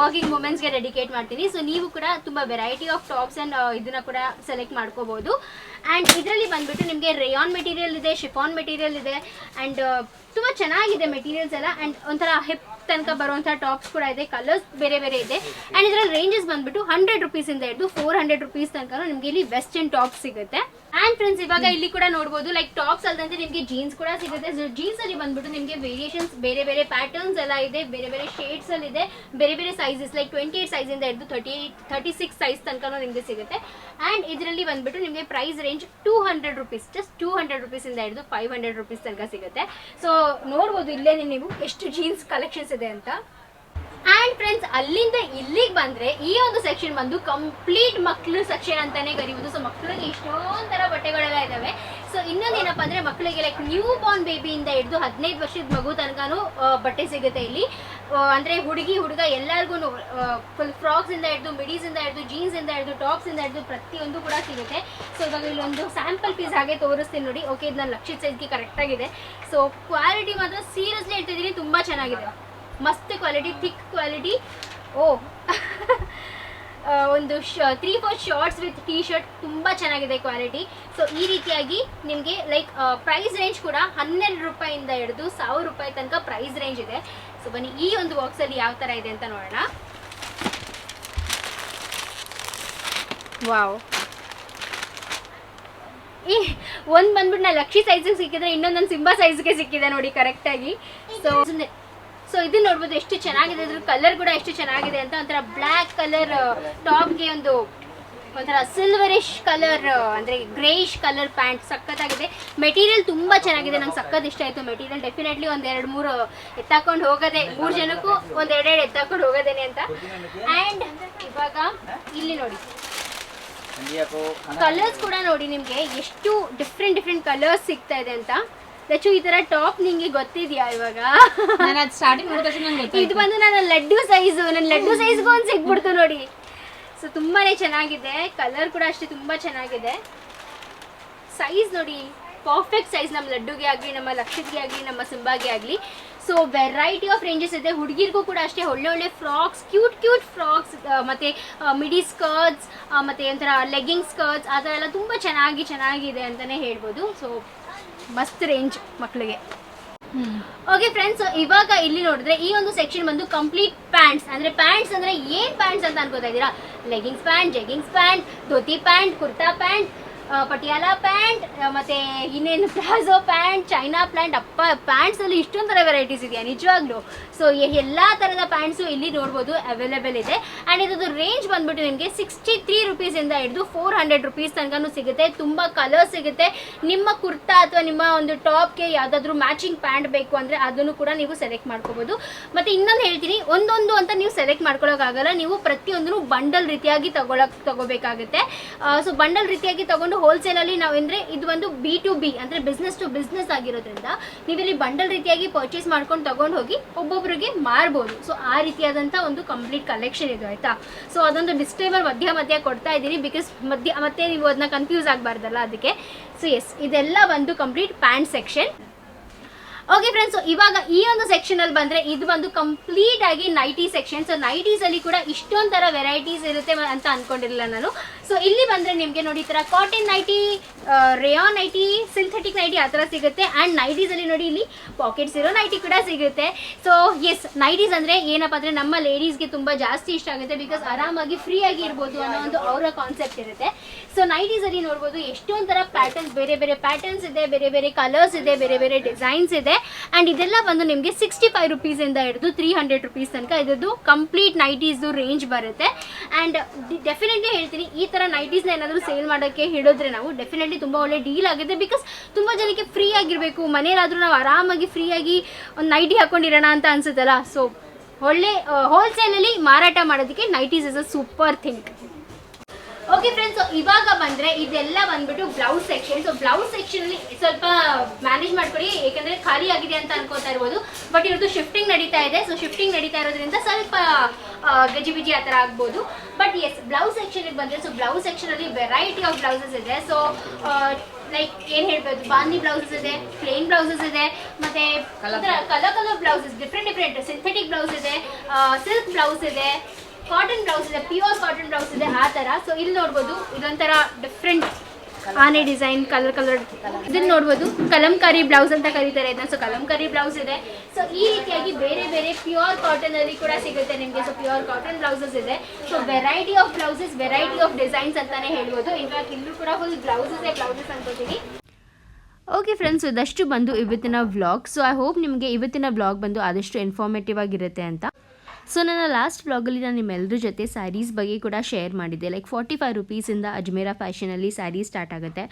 ವರ್ಕಿಂಗ್ ವುಮೆನ್ಸ್ಗೆ ಡೆಡಿಕೇಟ್ ಮಾಡ್ತೀನಿ. ಸೊ ನೀವು ಕೂಡ ತುಂಬ ವೆರೈಟಿ ಆಫ್ ಟಾಪ್ಸ್ ಆ್ಯಂಡ್ ಇದನ್ನ ಕೂಡ ಸೆಲೆಕ್ಟ್ ಮಾಡ್ಕೋಬಹುದು ಆ್ಯಂಡ್ ಇದರಲ್ಲಿ ಬಂದ್ಬಿಟ್ಟು ನಿಮಗೆ ರೇಯಾನ್ ಮೆಟೀರಿಯಲ್ ಇದೆ ಶಿಫಾನ್ ಮೆಟೀರಿಯಲ್ ಇದೆ ಆ್ಯಂಡ್ ತುಂಬ ಚೆನ್ನಾಗಿದೆ ಮೆಟೀರಿಯಲ್ಸ್ ಎಲ್ಲ. ಆ್ಯಂಡ್ ಒಂಥರ ಹಿಪ್ ತನಕ ಬರುವಂತಹ ಟಾಪ್ಸ್ ಕೂಡ ಇದೆ ಕಲರ್ಸ್ ಬೇರೆ ಬೇರೆ ಇದೆ. ಅಂಡ್ ಇದರಲ್ಲಿ ರೇಂಜಸ್ ಬಂದ್ಬಿಟ್ಟು ಹಂಡ್ರೆಡ್ ರುಪೀಸ್ ಇಂದ ಹಿಡಿದು ಫೋರ್ ಹಂಡ್ರೆಡ್ ರುಪೀಸ್ ತನಕ ನಿಮಗೆ ಇಲ್ಲಿ ವೆಸ್ಟರ್ನ್ ಟಾಪ್ಸ್ ಸಿಗುತ್ತೆ. ಅಂಡ್ ಫ್ರೆಂಡ್ಸ್ ಇವಾಗ ಇಲ್ಲಿ ಕೂಡ ನೋಡ್ಬೋದು ಲೈಕ್ ಟಾಪ್ಸ್ ಅಲ್ಲದಂತೆ ನಿಮಗೆ ಜೀನ್ಸ್ ಕೂಡ ಸಿಗುತ್ತೆ. ಜೀನ್ಸ್ ಅಲ್ಲಿ ಬಂದ್ಬಿಟ್ಟು ನಿಮಗೆ ವೇರಿಯೇಷನ್ಸ್ ಬೇರೆ ಬೇರೆ ಪ್ಯಾಟರ್ನ್ಸ್ ಎಲ್ಲ ಇದೆ ಬೇರೆ ಬೇರೆ ಶೇಡ್ಸ್ ಅಲ್ಲಿ ಇದೆ ಬೇರೆ ಬೇರೆ ಸೈಜಸ್ ಲೈಕ್ ಟ್ವೆಂಟಿ ಏಟ್ ಇಂದ ಹಿಡಿದು ತರ್ಟಿ ತರ್ಟಿ ಸಿಕ್ಸ್ ಸೈಜ್ ತನಕ ನಿಮಗೆ ಸಿಗುತ್ತೆ. ಅಂಡ್ ಇದರಲ್ಲಿ ಬಂದ್ಬಿಟ್ಟು ನಿಮಗೆ price range two hundred rupees just two hundred ಇಂದ ಹಿಡಿದು ಫೈವ್ ಹಂಡ್ರೆಡ್ ರುಪೀಸ್ ತನಕ ಸಿಗುತ್ತೆ. ಸೊ ನೋಡ್ಬೋದು ಇಲ್ಲೇ ನೀವು ಎಷ್ಟು ಜೀನ್ಸ್ ಕಲೆಕ್ಷನ್ಸ್ ಇದೆ ಅಂತ. ಆ್ಯಂಡ್ ಫ್ರೆಂಡ್ಸ್ ಅಲ್ಲಿಂದ ಇಲ್ಲಿಗೆ ಬಂದ್ರೆ ಈ ಒಂದು ಸೆಕ್ಷನ್ ಬಂದು ಕಂಪ್ಲೀಟ್ ಮಕ್ಕಳು ಸೆಕ್ಷನ್ ಅಂತಾನೆ ಕರಿಬೋದು. ಸೊ ಮಕ್ಕಳಿಗೆ ಇಷ್ಟೊಂದು ಥರ ಬಟ್ಟೆಗಳೆಲ್ಲ ಇದಾವೆ. ಸೊ ಇನ್ನೊಂದು ಏನಪ್ಪಾ ಅಂದ್ರೆ ಮಕ್ಕಳಿಗೆ ಲೈಕ್ ನ್ಯೂ ಬಾರ್ನ್ ಬೇಬಿಯಿಂದ ಹಿಡಿದು ಹದಿನೈದು ವರ್ಷದ ಮಗು ತನಕನೂ ಬಟ್ಟೆ ಸಿಗುತ್ತೆ ಇಲ್ಲಿ. ಅಂದ್ರೆ ಹುಡುಗಿ, ಹುಡುಗ ಎಲ್ಲರಿಗೂ ಫುಲ್ ಫ್ರಾಕ್ಸ್ ಇಂದ ಹಿಡಿದು ಮಿಡೀಸ್ ಇಂದ ಹಿಡಿದು ಜೀನ್ಸ್ ಇಂದ ಹಿಡಿದು ಇಂದ ಹಿಡಿದು ಪ್ರತಿಯೊಂದು ಕೂಡ ಸಿಗುತ್ತೆ. ಸೊ ಇವಾಗ ಇಲ್ಲೊಂದು ಸ್ಯಾಂಪಲ್ ಪೀಸ್ ಹಾಗೆ ತೋರಿಸ್ತೀನಿ ನೋಡಿ. ಓಕೆ ಇದು ನನ್ನ ಲಕ್ಷಿತ ಕರೆಕ್ಟ್ ಆಗಿದೆ. ಸೊ ಕ್ವಾಲಿಟಿ ಮಾತ್ರ ಸೀರಿಯಸ್ಲಿ ಹೇಳ್ತಿದ್ದೀನಿ, ತುಂಬಾ ಚೆನ್ನಾಗಿದೆ. ಮಸ್ತ್ ಕ್ವಾಲಿಟಿ ಥಿಕ್ ಕ್ವಾಲಿಟಿ ಓ. ಒಂದು three four shorts with T shirt ತುಂಬ ಚೆನ್ನಾಗಿದೆ ಕ್ವಾಲಿಟಿ ಸೊ ಈ ರೀತಿಯಾಗಿ ನಿಮಗೆ ಲೈಕ್ ಪ್ರೈಸ್ ರೇಂಜ್ ಕೂಡ ಹನ್ನೆರಡು ರೂಪಾಯಿಂದ ಹಿಡಿದು ಸಾವಿರ ರೂಪಾಯಿ ತನಕ ಪ್ರೈಸ್ ರೇಂಜ್ ಇದೆ. ಸೊ ಬನ್ನಿ, ಈ ಒಂದು ಬಾಕ್ಸಲ್ಲಿ ಯಾವ ಥರ ಇದೆ ಅಂತ ನೋಡೋಣ. ವಾವ್ ಈ ಒಂದು ಬಂದ್ಬಿಟ್ಟು ನಾ ಲಕ್ಷಿ ಸೈಜಿಗೆ ಸಿಕ್ಕಿದ್ರೆ ಇನ್ನೊಂದು ನನ್ನ ಸಿಂಬಾ ಸೈಜ್ಗೆ ಸಿಕ್ಕಿದೆ ನೋಡಿ ಕರೆಕ್ಟಾಗಿ ಸೊ ಸೊ ಇದನ್ನ ನೋಡ್ಬೋದು ಎಷ್ಟು ಚೆನ್ನಾಗಿದೆ. ಅದ್ರ ಕಲರ್ ಕೂಡ ಎಷ್ಟು ಚೆನ್ನಾಗಿದೆ ಅಂತ ಒಂಥರ ಬ್ಲ್ಯಾಕ್ ಕಲರ್ ಟಾಪ್ಗೆ ಒಂದು ಒಂಥರ ಸಿಲ್ವರಿಶ್ ಕಲರ್ ಅಂದರೆ ಗ್ರೇಯಿಶ್ ಕಲರ್ ಪ್ಯಾಂಟ್ ಸಕ್ಕತ್ತಾಗಿದೆ ಮೆಟೀರಿಯಲ್ ತುಂಬ ಚೆನ್ನಾಗಿದೆ. ನಂಗೆ ಸಖತ್ ಇಷ್ಟ ಆಯಿತು ಮೆಟೀರಿಯಲ್ ಡೆಫಿನೆಟ್ಲಿ ಒಂದು ಎರಡು ಮೂರು ಎತ್ತಾಕೊಂಡು ಹೋಗೋದೆ ಮೂರು ಜನಕ್ಕೂ ಒಂದು ಎರಡೆರಡು ಎತ್ತಾಕೊಂಡು ಹೋಗೋದೇನೆ ಅಂತ. ಆ್ಯಂಡ್ ಇವಾಗ ಇಲ್ಲಿ ನೋಡಿ. ಕಲರ್ಸ್ ಕೂಡ ನೋಡಿ ನಿಮಗೆ ಎಷ್ಟು ಡಿಫ್ರೆಂಟ್ ಡಿಫ್ರೆಂಟ್ ಕಲರ್ಸ್ ಸಿಗ್ತಾ ಇದೆ ಅಂತ. ಲಚ್ಚು ಈ ತರ ಟಾಪ್ ನಿಂಗೆ ಗೊತ್ತಿದ್ಯಾ ಇವಾಗ? ನಾನು ಅದು ಸ್ಟಾರ್ಟಿಂಗ್ ನೋಡಿದ ತಕ್ಷಣ ನಂಗೆ ಇದು ಬಂದು ನನ್ನ ಲಡ್ಡು ಸೈಜು ನನ್ನ ಲಡ್ಡು ಸೈಜ್ಗೂ ಒಂದು ಸಿಕ್ಬಿಡ್ತು ನೋಡಿ. ಸೊ ತುಂಬಾನೇ ಚೆನ್ನಾಗಿದೆ. ಕಲರ್ ಕೂಡ ಅಷ್ಟೇ ತುಂಬಾ ಚೆನ್ನಾಗಿದೆ. ಸೈಜ್ ನೋಡಿ ಪರ್ಫೆಕ್ಟ್ ಸೈಜ್ ನಮ್ಮ ಲಡ್ಡುಗೆ ಆಗಲಿ ನಮ್ಮ ಲಕ್ಷಿತ್ಗೆ ಆಗಲಿ ನಮ್ಮ ಸಿಂಬಾಗೆ ಆಗಲಿ. ಸೊ ವೆರೈಟಿ ಆಫ್ ರೇಂಜಸ್ ಇದೆ. ಹುಡುಗಿರ್ಗೂ ಕೂಡ ಅಷ್ಟೇ ಒಳ್ಳೆ ಒಳ್ಳೆ ಫ್ರಾಕ್ಸ್ ಕ್ಯೂಟ್ ಕ್ಯೂಟ್ ಫ್ರಾಕ್ಸ್ ಮತ್ತೆ ಮಿಡಿ ಸ್ಕರ್ಟ್ಸ್ ಮತ್ತೆ ಒಂಥರ ಲೆಗ್ಗಿಂಗ್ ಸ್ಕರ್ಟ್ಸ್ ಆ ಥರ ಎಲ್ಲ ತುಂಬ ಚೆನ್ನಾಗಿ ಚೆನ್ನಾಗಿದೆ ಅಂತಲೇ ಹೇಳ್ಬೋದು. ಸೊ ಮಸ್ತ್ ರೇಂಜ್ ಮಕ್ಕಳಿಗೆ ಓಕೆ ಫ್ರೆಂಡ್ಸ್ ಇವಾಗ ಇಲ್ಲಿ ನೋಡಿದ್ರೆ ಈ ಒಂದು ಸೆಕ್ಷನ್ ಬಂದು ಕಂಪ್ಲೀಟ್ ಪ್ಯಾಂಟ್ಸ್ ಅಂದ್ರೆ ಪ್ಯಾಂಟ್ಸ್ ಅಂದ್ರೆ ಏನ್ ಪ್ಯಾಂಟ್ಸ್ ಅಂತ ಅನ್ಕೋತಾ ಇದ್ದೀರಾ leggings pant jeggings pant dhoti pant kurta pant Patiala pant ಮತ್ತೆ ಇನ್ನೇನು ಪ್ಲಾಜೋ ಪ್ಯಾಂಟ್, ಚೈನಾ ಪ್ಯಾಂಟ್, ಅಪ್ಪ, ಪ್ಯಾಂಟ್ಸ್ ಅಲ್ಲಿ ಇಷ್ಟೊಂದು ಥರ ವೆರೈಟೀಸ್ ಇದೆಯಾ, ನಿಜವಾಗ್ಲೂ? ಸೊ ಎಲ್ಲ ಥರದ ಪ್ಯಾಂಟ್ಸು ಇಲ್ಲಿ ನೋಡ್ಬೋದು ಅವೈಲೇಬಲ್ ಇದೆ. ಆ್ಯಂಡ್ ಇದ್ರದ್ದು ರೇಂಜ್ ಬಂದ್ಬಿಟ್ಟು ನಿಮಗೆ ಸಿಕ್ಸ್ಟಿ ತ್ರೀ ರುಪೀಸಿಂದ ಹಿಡಿದು ಫೋರ್ ಹಂಡ್ರೆಡ್ ರುಪೀಸ್ ತನಕನೂ ಸಿಗುತ್ತೆ. ತುಂಬ ಕಲರ್ ಸಿಗುತ್ತೆ. ನಿಮ್ಮ ಕುರ್ತಾ ಅಥವಾ ನಿಮ್ಮ ಒಂದು ಟಾಪ್ಗೆ ಯಾವುದಾದ್ರೂ ಮ್ಯಾಚಿಂಗ್ ಪ್ಯಾಂಟ್ ಬೇಕು ಅಂದರೆ ಅದನ್ನು ಕೂಡ ನೀವು ಸೆಲೆಕ್ಟ್ ಮಾಡ್ಕೋಬೋದು. ಮತ್ತು ಇನ್ನೊಂದು ಹೇಳ್ತೀನಿ, ಒಂದೊಂದು ಅಂತ ನೀವು ಸೆಲೆಕ್ಟ್ ಮಾಡ್ಕೊಳ್ಳೋಕ್ಕಾಗಲ್ಲ ನೀವು ಪ್ರತಿಯೊಂದನ್ನು ಬಂಡಲ್ ರೀತಿಯಾಗಿ ತಗೊಳಕ್, ತಗೋಬೇಕಾಗುತ್ತೆ. ಸೊ ಬಂಡಲ್ ರೀತಿಯಾಗಿ ತಗೊಂಡು ಹೋಲ್ಸೇಲಲ್ಲಿ ನಾವು ಅಂದರೆ ಇದು ಒಂದು ಬಿ ಟು ಬಿ ಅಂದರೆ ಬಿಸ್ನೆಸ್ ಟು ಬಿಸ್ನೆಸ್ ಆಗಿರೋದ್ರಿಂದ ನೀವಿಲ್ಲಿ ಬಂಡಲ್ ರೀತಿಯಾಗಿ ಪರ್ಚೇಸ್ ಮಾಡ್ಕೊಂಡು ತಗೊಂಡು ಹೋಗಿ ಒಬ್ಬೊಬ್ಬರಿಗೆ ಮಾರ್ಬೋದು. ಸೊ ಆ ರೀತಿಯಾದಂಥ ಒಂದು ಕಂಪ್ಲೀಟ್ ಕಲೆಕ್ಷನ್ ಇದು ಆಯ್ತಾ? ಸೊ ಅದೊಂದು ಡಿಸ್ಕ್ಲೇಮರ್ ಮಧ್ಯ ಮಧ್ಯ ಕೊಡ್ತಾ ಇದ್ದೀನಿ ಬಿಕಾಸ್ ಮಧ್ಯ ಮತ್ತೆ ನೀವು ಅದನ್ನ ಕನ್ಫ್ಯೂಸ್ ಆಗಬಾರ್ದಲ್ಲ ಅದಕ್ಕೆ. ಸೊ ಎಸ್ ಇದೆಲ್ಲ ಒಂದು complete pant section okay friends ಇವಾಗ ಈ ಒಂದು ಸೆಕ್ಷನ್ ಅಲ್ಲಿ ಬಂದ್ರೆ ಇದು ಬಂದು ಕಂಪ್ಲೀಟ್ ಆಗಿ ನೈಟಿ ಸೆಕ್ಷನ್ ಸೊ ನೈಟೀಸ್ ಅಲ್ಲಿ ಕೂಡ ಇಷ್ಟೊಂದರ ವೆರೈಟೀಸ್ ಇರುತ್ತೆ ಅಂತ ಅನ್ಕೊಂಡಿರಲಿಲ್ಲ ನಾನು. ಸೊ ಇಲ್ಲಿ ಬಂದ್ರೆ ನಿಮ್ಗೆ ನೋಡಿ ಈ ತರ cotton nightie rayon nightie synthetic nightie ಆ ಥರ ಸಿಗುತ್ತೆ. ಅಂಡ್ ನೈಟೀಸ್ ಅಲ್ಲಿ ನೋಡಿ ಇಲ್ಲಿ ಪಾಕೆಟ್ಸ್ ಇರೋ ನೈಟಿ ಕೂಡ ಸಿಗುತ್ತೆ. ಸೊ ಎಸ್ ನೈಟೀಸ್ ಅಂದ್ರೆ ಏನಪ್ಪಾ ಅಂದ್ರೆ ನಮ್ಮ ಲೇಡೀಸ್ಗೆ ತುಂಬಾ ಜಾಸ್ತಿ ಇಷ್ಟ ಆಗುತ್ತೆ ಬಿಕಾಸ್ ಆರಾಮಾಗಿ ಫ್ರೀ ಆಗಿ ಇರ್ಬೋದು ಅನ್ನೋ ಒಂದು ಅವರ ಕಾನ್ಸೆಪ್ಟ್ ಇರುತ್ತೆ. ಸೊ ನೈಟೀಸ್ ಅಲ್ಲಿ ನೋಡ್ಬೋದು ಎಷ್ಟೊಂದ್ ತರ ಪ್ಯಾಟರ್ನ್ಸ್ ಬೇರೆ ಬೇರೆ ಪ್ಯಾಟರ್ನ್ಸ್ ಇದೆ, ಬೇರೆ ಬೇರೆ ಕಲರ್ಸ್ ಇದೆ, ಬೇರೆ ಬೇರೆ ಡಿಸೈನ್ಸ್ ಇದೆ. ಅಂಡ್ ಇದೆಲ್ಲ ಬಂದು ನಿಮಗೆ ಸಿಕ್ಸ್ಟಿ ಫೈವ್ ರುಪೀಸ್ ಇಂದ ಹಿಡಿದು ತ್ರೀ ಹಂಡ್ರೆಡ್ ರುಪೀಸ್ ತನಕ ಇದ್ರದ್ದು ಕಂಪ್ಲೀಟ್ ನೈಟೀಸ್ದು ರೇಂಜ್ ಬರುತ್ತೆ. ಅಂಡ್ ಡೆಫಿನೆಟ್ಲಿ ಹೇಳ್ತೀನಿ, ಈ ತರ ನೈಟೀಸ್ನ ಏನಾದರೂ ಸೇಲ್ ಮಾಡೋಕ್ಕೆ ಹಿಡಿದ್ರೆ ನಾವು ಡೆಫಿನೆಟ್ಲಿ ತುಂಬಾ ಒಳ್ಳೆ ಡೀಲ್ ಆಗುತ್ತೆ ಬಿಕಾಸ್ ತುಂಬಾ ಜನಕ್ಕೆ ಫ್ರೀ ಆಗಿರಬೇಕು. ಮನೇಲಾದರೂ ನಾವು ಆರಾಮಾಗಿ ಫ್ರೀ ಆಗಿ ಒಂದು ನೈಟಿ ಹಾಕೊಂಡಿರೋಣ ಅಂತ ಅನ್ಸುತ್ತಲ್ಲ. ಸೊ ಒಳ್ಳೆ ಹೋಲ್ಸೇಲಲ್ಲಿ ಮಾರಾಟ ಮಾಡೋದಕ್ಕೆ nighties is a super thing okay friends ಇವಾಗ ಬಂದ್ರೆ ಇದೆಲ್ಲ ಬಂದ್ಬಿಟ್ಟು blouse section so blouse section ಅಲ್ಲಿ ಸ್ವಲ್ಪ ಮ್ಯಾನೇಜ್ ಮಾಡ್ಕೊಳ್ಳಿ ಯಾಕಂದ್ರೆ ಖಾಲಿ ಆಗಿದೆ ಅಂತ ಅನ್ಕೋತಾ ಇರ್ಬೋದು. ಬಟ್ ಇವ್ರದ್ದು ಶಿಫ್ಟಿಂಗ್ ನಡೀತಾ ಇದೆ. ಸೊ ಶಿಫ್ಟಿಂಗ್ ನಡೀತಾ ಇರೋದ್ರಿಂದ ಸ್ವಲ್ಪ ಗಜಿ ಗಜಿಬಿಜಿ ಆ ಥರ ಆಗ್ಬೋದು. ಬಟ್ ಎಸ್ ಬ್ಲೌಸ್ ಸೆಕ್ಷನ್ಗೆ ಬಂದ್ರೆ ಸೊ ಬ್ಲೌಸ್ ಸೆಕ್ಷನ್ ಅಲ್ಲಿ ವೆರೈಟಿ ಆಫ್ ಬ್ಲೌಸಸ್ ಇದೆ. ಸೊ ಲೈಕ್ ಏನ್ ಹೇಳ್ಬೋದು? ಬಾಂದಿ ಬ್ಲೌಸಸ್ ಇದೆ ಪ್ಲೇನ್ ಬ್ಲೌಸಸ್ ಇದೆ ಮತ್ತೆ colour colour blouses different different synthetic blouse ಇದೆ ಸಿಲ್ಕ್ ಬ್ಲೌಸ್ ಇದೆ. ಕಾಟನ್ ಬ್ಲೌಸ್ ಇದೆ ಪ್ಯೂರ್ ಕಾಟನ್ ಬ್ಲೌಸ್ ಇದೆ ಆ ತರ ಸೊ ಇಲ್ಲಿ ನೋಡ್ಬೋದು, ಇದೊಂಥರ ಡಿಫ್ರೆಂಟ್ ಆನೆ ಡಿಸೈನ್ ಕಲರ್ ಕಲರ್ ಇದನ್ನ ನೋಡ್ಬೋದು, ಕಲಂಕಾರಿ ಬ್ಲೌಸ್ ಅಂತ ಕರೀತಾರೆ ಇದನ್ನ. ಸೊ ಕಲಂಕಾರಿ ಬ್ಲೌಸ್ ಇದೆ. ಸೊ ಈ ರೀತಿಯಾಗಿ ಬೇರೆ ಬೇರೆ ಪ್ಯೂರ್ ಕಾಟನ್ ಅಲ್ಲಿ ಕೂಡ ಸಿಗುತ್ತೆ ನಿಮಗೆ. ಸೊ ಪ್ಯೂರ್ ಕಾಟನ್ ಬ್ಲೌಸಸ್ ಇದೆ. So variety of blouses variety of designs ಅಂತಾನೆ ಹೇಳ್ಬೋದು. ಇನ್ಫ್ಯಾಕ್ಟ್ ಇಲ್ಲೂ ಕೂಡ ಫುಲ್ ಬ್ಲೌಸಸ್ ಬ್ಲೌಸಸ್ ಅನ್ಕೋತೀನಿ. ಓಕೆ ಫ್ರೆಂಡ್ಸ್ ಇದಷ್ಟು ಬಂದು ಇವತ್ತಿನ ವ್ಲಾಗ್ ಸೊ ಐ ಹೋಪ್ ನಿಮಗೆ ಇವತ್ತಿನ ವ್ಲಾಗ್ ಬಂದು ಆದಷ್ಟು ಇನ್ಫಾರ್ಮೇಟಿವ್ ಆಗಿರುತ್ತೆ ಅಂತ. ಸೊ ನನ್ನ ಲಾಸ್ಟ್ ವ್ಲಾಗಲ್ಲಿ ನಾನು ನಿಮ್ಮೆಲ್ಲರ ಜೊತೆ ಸ್ಯಾರೀಸ್ ಬಗ್ಗೆ ಕೂಡ ಶೇರ್ ಮಾಡಿದ್ದೆ. ಲೈಕ್ ಫಾರ್ಟಿ ಫೈವ್ ರುಪೀಸಿಂದ ಅಜ್ಮೇರಾ ಫ್ಯಾಷನಲ್ಲಿ ಸ್ಯಾರೀಸ್ ಸ್ಟಾರ್ಟ್ ಆಗುತ್ತೆ.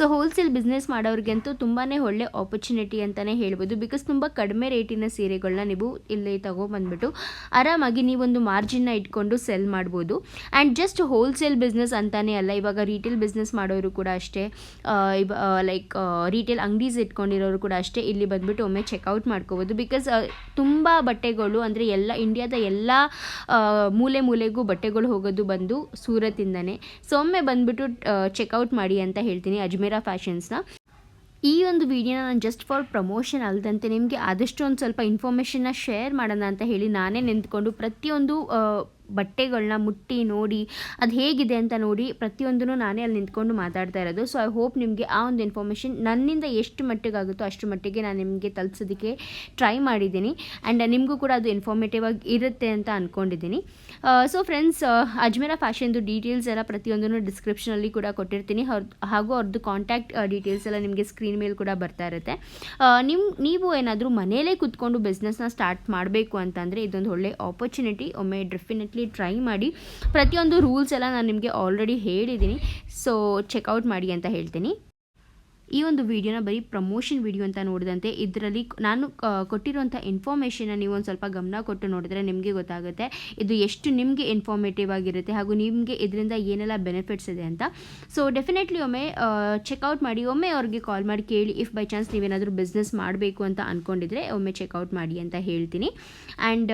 ಸೊ ಹೋಲ್ಸೇಲ್ ಬಿಸ್ನೆಸ್ ಮಾಡೋರಿಗಂತೂ ತುಂಬಾ ಒಳ್ಳೆ ಆಪರ್ಚುನಿಟಿ ಅಂತಲೇ ಹೇಳ್ಬೋದು. ಬಿಕಾಸ್ ತುಂಬ ಕಡಿಮೆ ರೇಟಿನ ಸೀರೆಗಳನ್ನ ನೀವು ಇಲ್ಲಿ ತೊಗೊಬಂದ್ಬಿಟ್ಟು ಆರಾಮಾಗಿ ನೀವೊಂದು ಮಾರ್ಜಿನ್ನ ಇಟ್ಕೊಂಡು ಸೆಲ್ ಮಾಡ್ಬೋದು. ಆ್ಯಂಡ್ ಜಸ್ಟ್ ಹೋಲ್ಸೇಲ್ ಬಿಸ್ನೆಸ್ ಅಂತಾನೆ ಅಲ್ಲ, ಇವಾಗ ರೀಟೇಲ್ ಬಿಸ್ನೆಸ್ ಮಾಡೋರು ಕೂಡ ಅಷ್ಟೇ ಲೈಕ್ ರೀಟೇಲ್ ಅಂಗಡೀಸ್ ಇಟ್ಕೊಂಡಿರೋರು ಕೂಡ ಅಷ್ಟೇ ಇಲ್ಲಿ ಬಂದ್ಬಿಟ್ಟು ಒಮ್ಮೆ ಚೆಕ್ಔಟ್ ಮಾಡ್ಕೋಬೋದು. ಬಿಕಾಸ್ ತುಂಬ ಬಟ್ಟೆಗಳು ಅಂದರೆ ಎಲ್ಲ ಇಂಡಿಯಾದ ಎಲ್ಲ ಮೂಲೆ ಮೂಲೆಗೂ ಬಟ್ಟೆಗಳು ಹೋಗೋದು ಬಂದು ಸೂರತ್ತಿಂದನೇ. ಸೊ ಒಮ್ಮೆ ಬಂದ್ಬಿಟ್ಟು ಚೆಕ್ಔಟ್ ಮಾಡಿ ಅಂತ ಹೇಳ್ತೀನಿ. ಅಜ್ಮೇರಾ ಫ್ಯಾಷನ್ಸ್ನ. ಈ ಒಂದು ವಿಡಿಯೋನ ನಾನು ಜಸ್ಟ್ ಫಾರ್ ಪ್ರಮೋಷನ್ ಅಲ್ಲದಂತೆ ನಿಮಗೆ ಆದಷ್ಟು ಒಂದು ಸ್ವಲ್ಪ ಇನ್ಫಾರ್ಮೇಷನ್ನ ಶೇರ್ ಮಾಡೋಣ ಅಂತ ಹೇಳಿ ನಾನೇ ನಿಂತ್ಕೊಂಡು ಪ್ರತಿಯೊಂದು ಬಟ್ಟೆಗಳನ್ನ ಮುಟ್ಟಿ ನೋಡಿ ಅದು ಹೇಗಿದೆ ಅಂತ ನೋಡಿ ಪ್ರತಿಯೊಂದನ್ನು ನಾನೇ ಅಲ್ಲಿ ನಿಂತ್ಕೊಂಡು ಮಾತಾಡ್ತಾ ಇರೋದು. ಸೊ ಐ ಹೋಪ್ ನಿಮಗೆ ಆ ಒಂದು ಇನ್ಫಾರ್ಮೇಷನ್ ನನ್ನಿಂದ ಎಷ್ಟು ಮಟ್ಟಿಗಾಗುತ್ತೋ ಅಷ್ಟು ಮಟ್ಟಿಗೆ ನಾನು ನಿಮಗೆ ತಲುಪಿಸೋದಕ್ಕೆ ಟ್ರೈ ಮಾಡಿದ್ದೀನಿ. ಆ್ಯಂಡ್ ನಿಮಗೂ ಕೂಡ ಅದು ಇನ್ಫಾರ್ಮೇಟಿವ್ ಆಗಿ ಇರುತ್ತೆ ಅಂತ ಅಂದ್ಕೊಂಡಿದ್ದೀನಿ ಸೊ ಫ್ರೆಂಡ್ಸ್ ಅಜ್ಮೇರ ಫ್ಯಾಷನ್ದು ಡೀಟೇಲ್ಸ್ ಎಲ್ಲ ಪ್ರತಿಯೊಂದನ್ನು ಡಿಸ್ಕ್ರಿಪ್ಷನಲ್ಲಿ ಕೂಡ ಕೊಟ್ಟಿರ್ತೀನಿ. ಅವ್ರ, ಹಾಗೂ ಅವ್ರದ್ದು ಕಾಂಟ್ಯಾಕ್ಟ್ ಡೀಟೇಲ್ಸ್ ಎಲ್ಲ ನಿಮಗೆ ಸ್ಕ್ರೀನ್ ಮೇಲೆ ಕೂಡ ಬರ್ತಾ ಇರುತ್ತೆ. ನಿಮ್ಮ ನೀವು ಏನಾದರೂ ಮನೇಲೇ ಕೂತ್ಕೊಂಡು ಬಿಸ್ನೆಸ್ನ ಸ್ಟಾರ್ಟ್ ಮಾಡಬೇಕು ಅಂತಂದರೆ ಇದೊಂದು ಒಳ್ಳೆ ಆಪರ್ಚುನಿಟಿ ಒಮ್ಮೆ ಡೆಫಿನೆಟ್ಲಿ ಟ್ರೈ ಮಾಡಿ. ಪ್ರತಿಯೊಂದು ರೂಲ್ಸ್ ಎಲ್ಲ ನಾನು ನಿಮಗೆ ಆಲ್ರೆಡಿ ಹೇಳಿದ್ದೀನಿ ಸೊ ಚೆಕ್ಔಟ್ ಮಾಡಿ ಅಂತ ಹೇಳ್ತೀನಿ. ಈ ಒಂದು ವಿಡಿಯೋನ ಬರೀ ಪ್ರಮೋಷನ್ ವಿಡಿಯೋ ಅಂತ ನೋಡಿದಂತೆ ಇದರಲ್ಲಿ ನಾನು ಕೊಟ್ಟಿರುವಂಥ ಇನ್ಫಾರ್ಮೇಷನ್ನ ನೀವು ಒಂದು ಸ್ವಲ್ಪ ಗಮನ ಕೊಟ್ಟು ನೋಡಿದ್ರೆ ನಿಮಗೆ ಗೊತ್ತಾಗುತ್ತೆ. ಇದು ಎಷ್ಟು ನಿಮಗೆ ಇನ್ಫಾರ್ಮೇಟಿವ್ ಆಗಿರುತ್ತೆ ಹಾಗೂ ನಿಮಗೆ ಇದರಿಂದ ಏನೆಲ್ಲ ಬೆನಿಫಿಟ್ಸ್ ಇದೆ ಅಂತ. ಸೊ ಡೆಫಿನೆಟ್ಲಿ ಒಮ್ಮೆ ಚೆಕ್ಔಟ್ ಮಾಡಿ, ಒಮ್ಮೆ ಅವ್ರಿಗೆ ಕಾಲ್ ಮಾಡಿ ಕೇಳಿ ಇಫ್ ಬೈ ಚಾನ್ಸ್ ನೀವೇನಾದರೂ ಬಿಸ್ನೆಸ್ ಮಾಡಬೇಕು ಅಂತ ಅಂದ್ಕೊಂಡಿದ್ರೆ ಒಮ್ಮೆ ಚೆಕ್ಔಟ್ ಮಾಡಿ ಅಂತ ಹೇಳ್ತೀನಿ. ಆ್ಯಂಡ್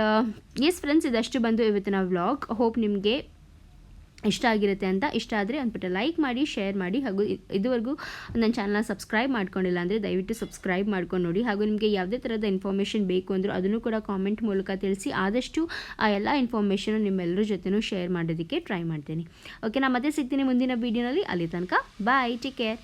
ಎಸ್ ಫ್ರೆಂಡ್ಸ್ ಇದಷ್ಟು ಬಂದು ಇವತ್ತಿನ ವ್ಲಾಗ್ ಹೋಪ್ ನಿಮಗೆ ಇಷ್ಟ ಆಗಿರುತ್ತೆ ಅಂತ ಇಷ್ಟ ಆದರೆ ಅಂದ್ಬಿಟ್ಟು ಲೈಕ್ ಮಾಡಿ ಶೇರ್ ಮಾಡಿ ಹಾಗೂ ಇದುವರೆಗೂ ನನ್ನ ಚಾನಲ್ನ ಸಬ್ಸ್ಕ್ರೈಬ್ ಮಾಡ್ಕೊಂಡಿಲ್ಲ ಅಂದರೆ ದಯವಿಟ್ಟು ಸಬ್ಸ್ಕ್ರೈಬ್ ಮಾಡ್ಕೊಂಡು ನೋಡಿ. ಹಾಗೂ ನಿಮಗೆ ಯಾವುದೇ ಥರದ ಇನ್ಫಾರ್ಮೇಷನ್ ಬೇಕು ಅಂದರೂ ಅದನ್ನು ಕೂಡ ಕಾಮೆಂಟ್ ಮೂಲಕ ತಿಳಿಸಿ. ಆದಷ್ಟು ಆ ಎಲ್ಲ ಇನ್ಫಾರ್ಮೇಷನು ನಿಮ್ಮೆಲ್ಲರ ಜೊತೆನೂ ಶೇರ್ ಮಾಡೋದಕ್ಕೆ ಟ್ರೈ ಮಾಡ್ತೀನಿ. ಓಕೆ ನಾ ಮತ್ತೆ ಸಿಗ್ತೀನಿ ಮುಂದಿನ ವೀಡಿಯೋನಲ್ಲಿ ಅಲ್ಲಿ ತನಕ ಬಾಯ್ ಟೇಕ್ ಕೇರ್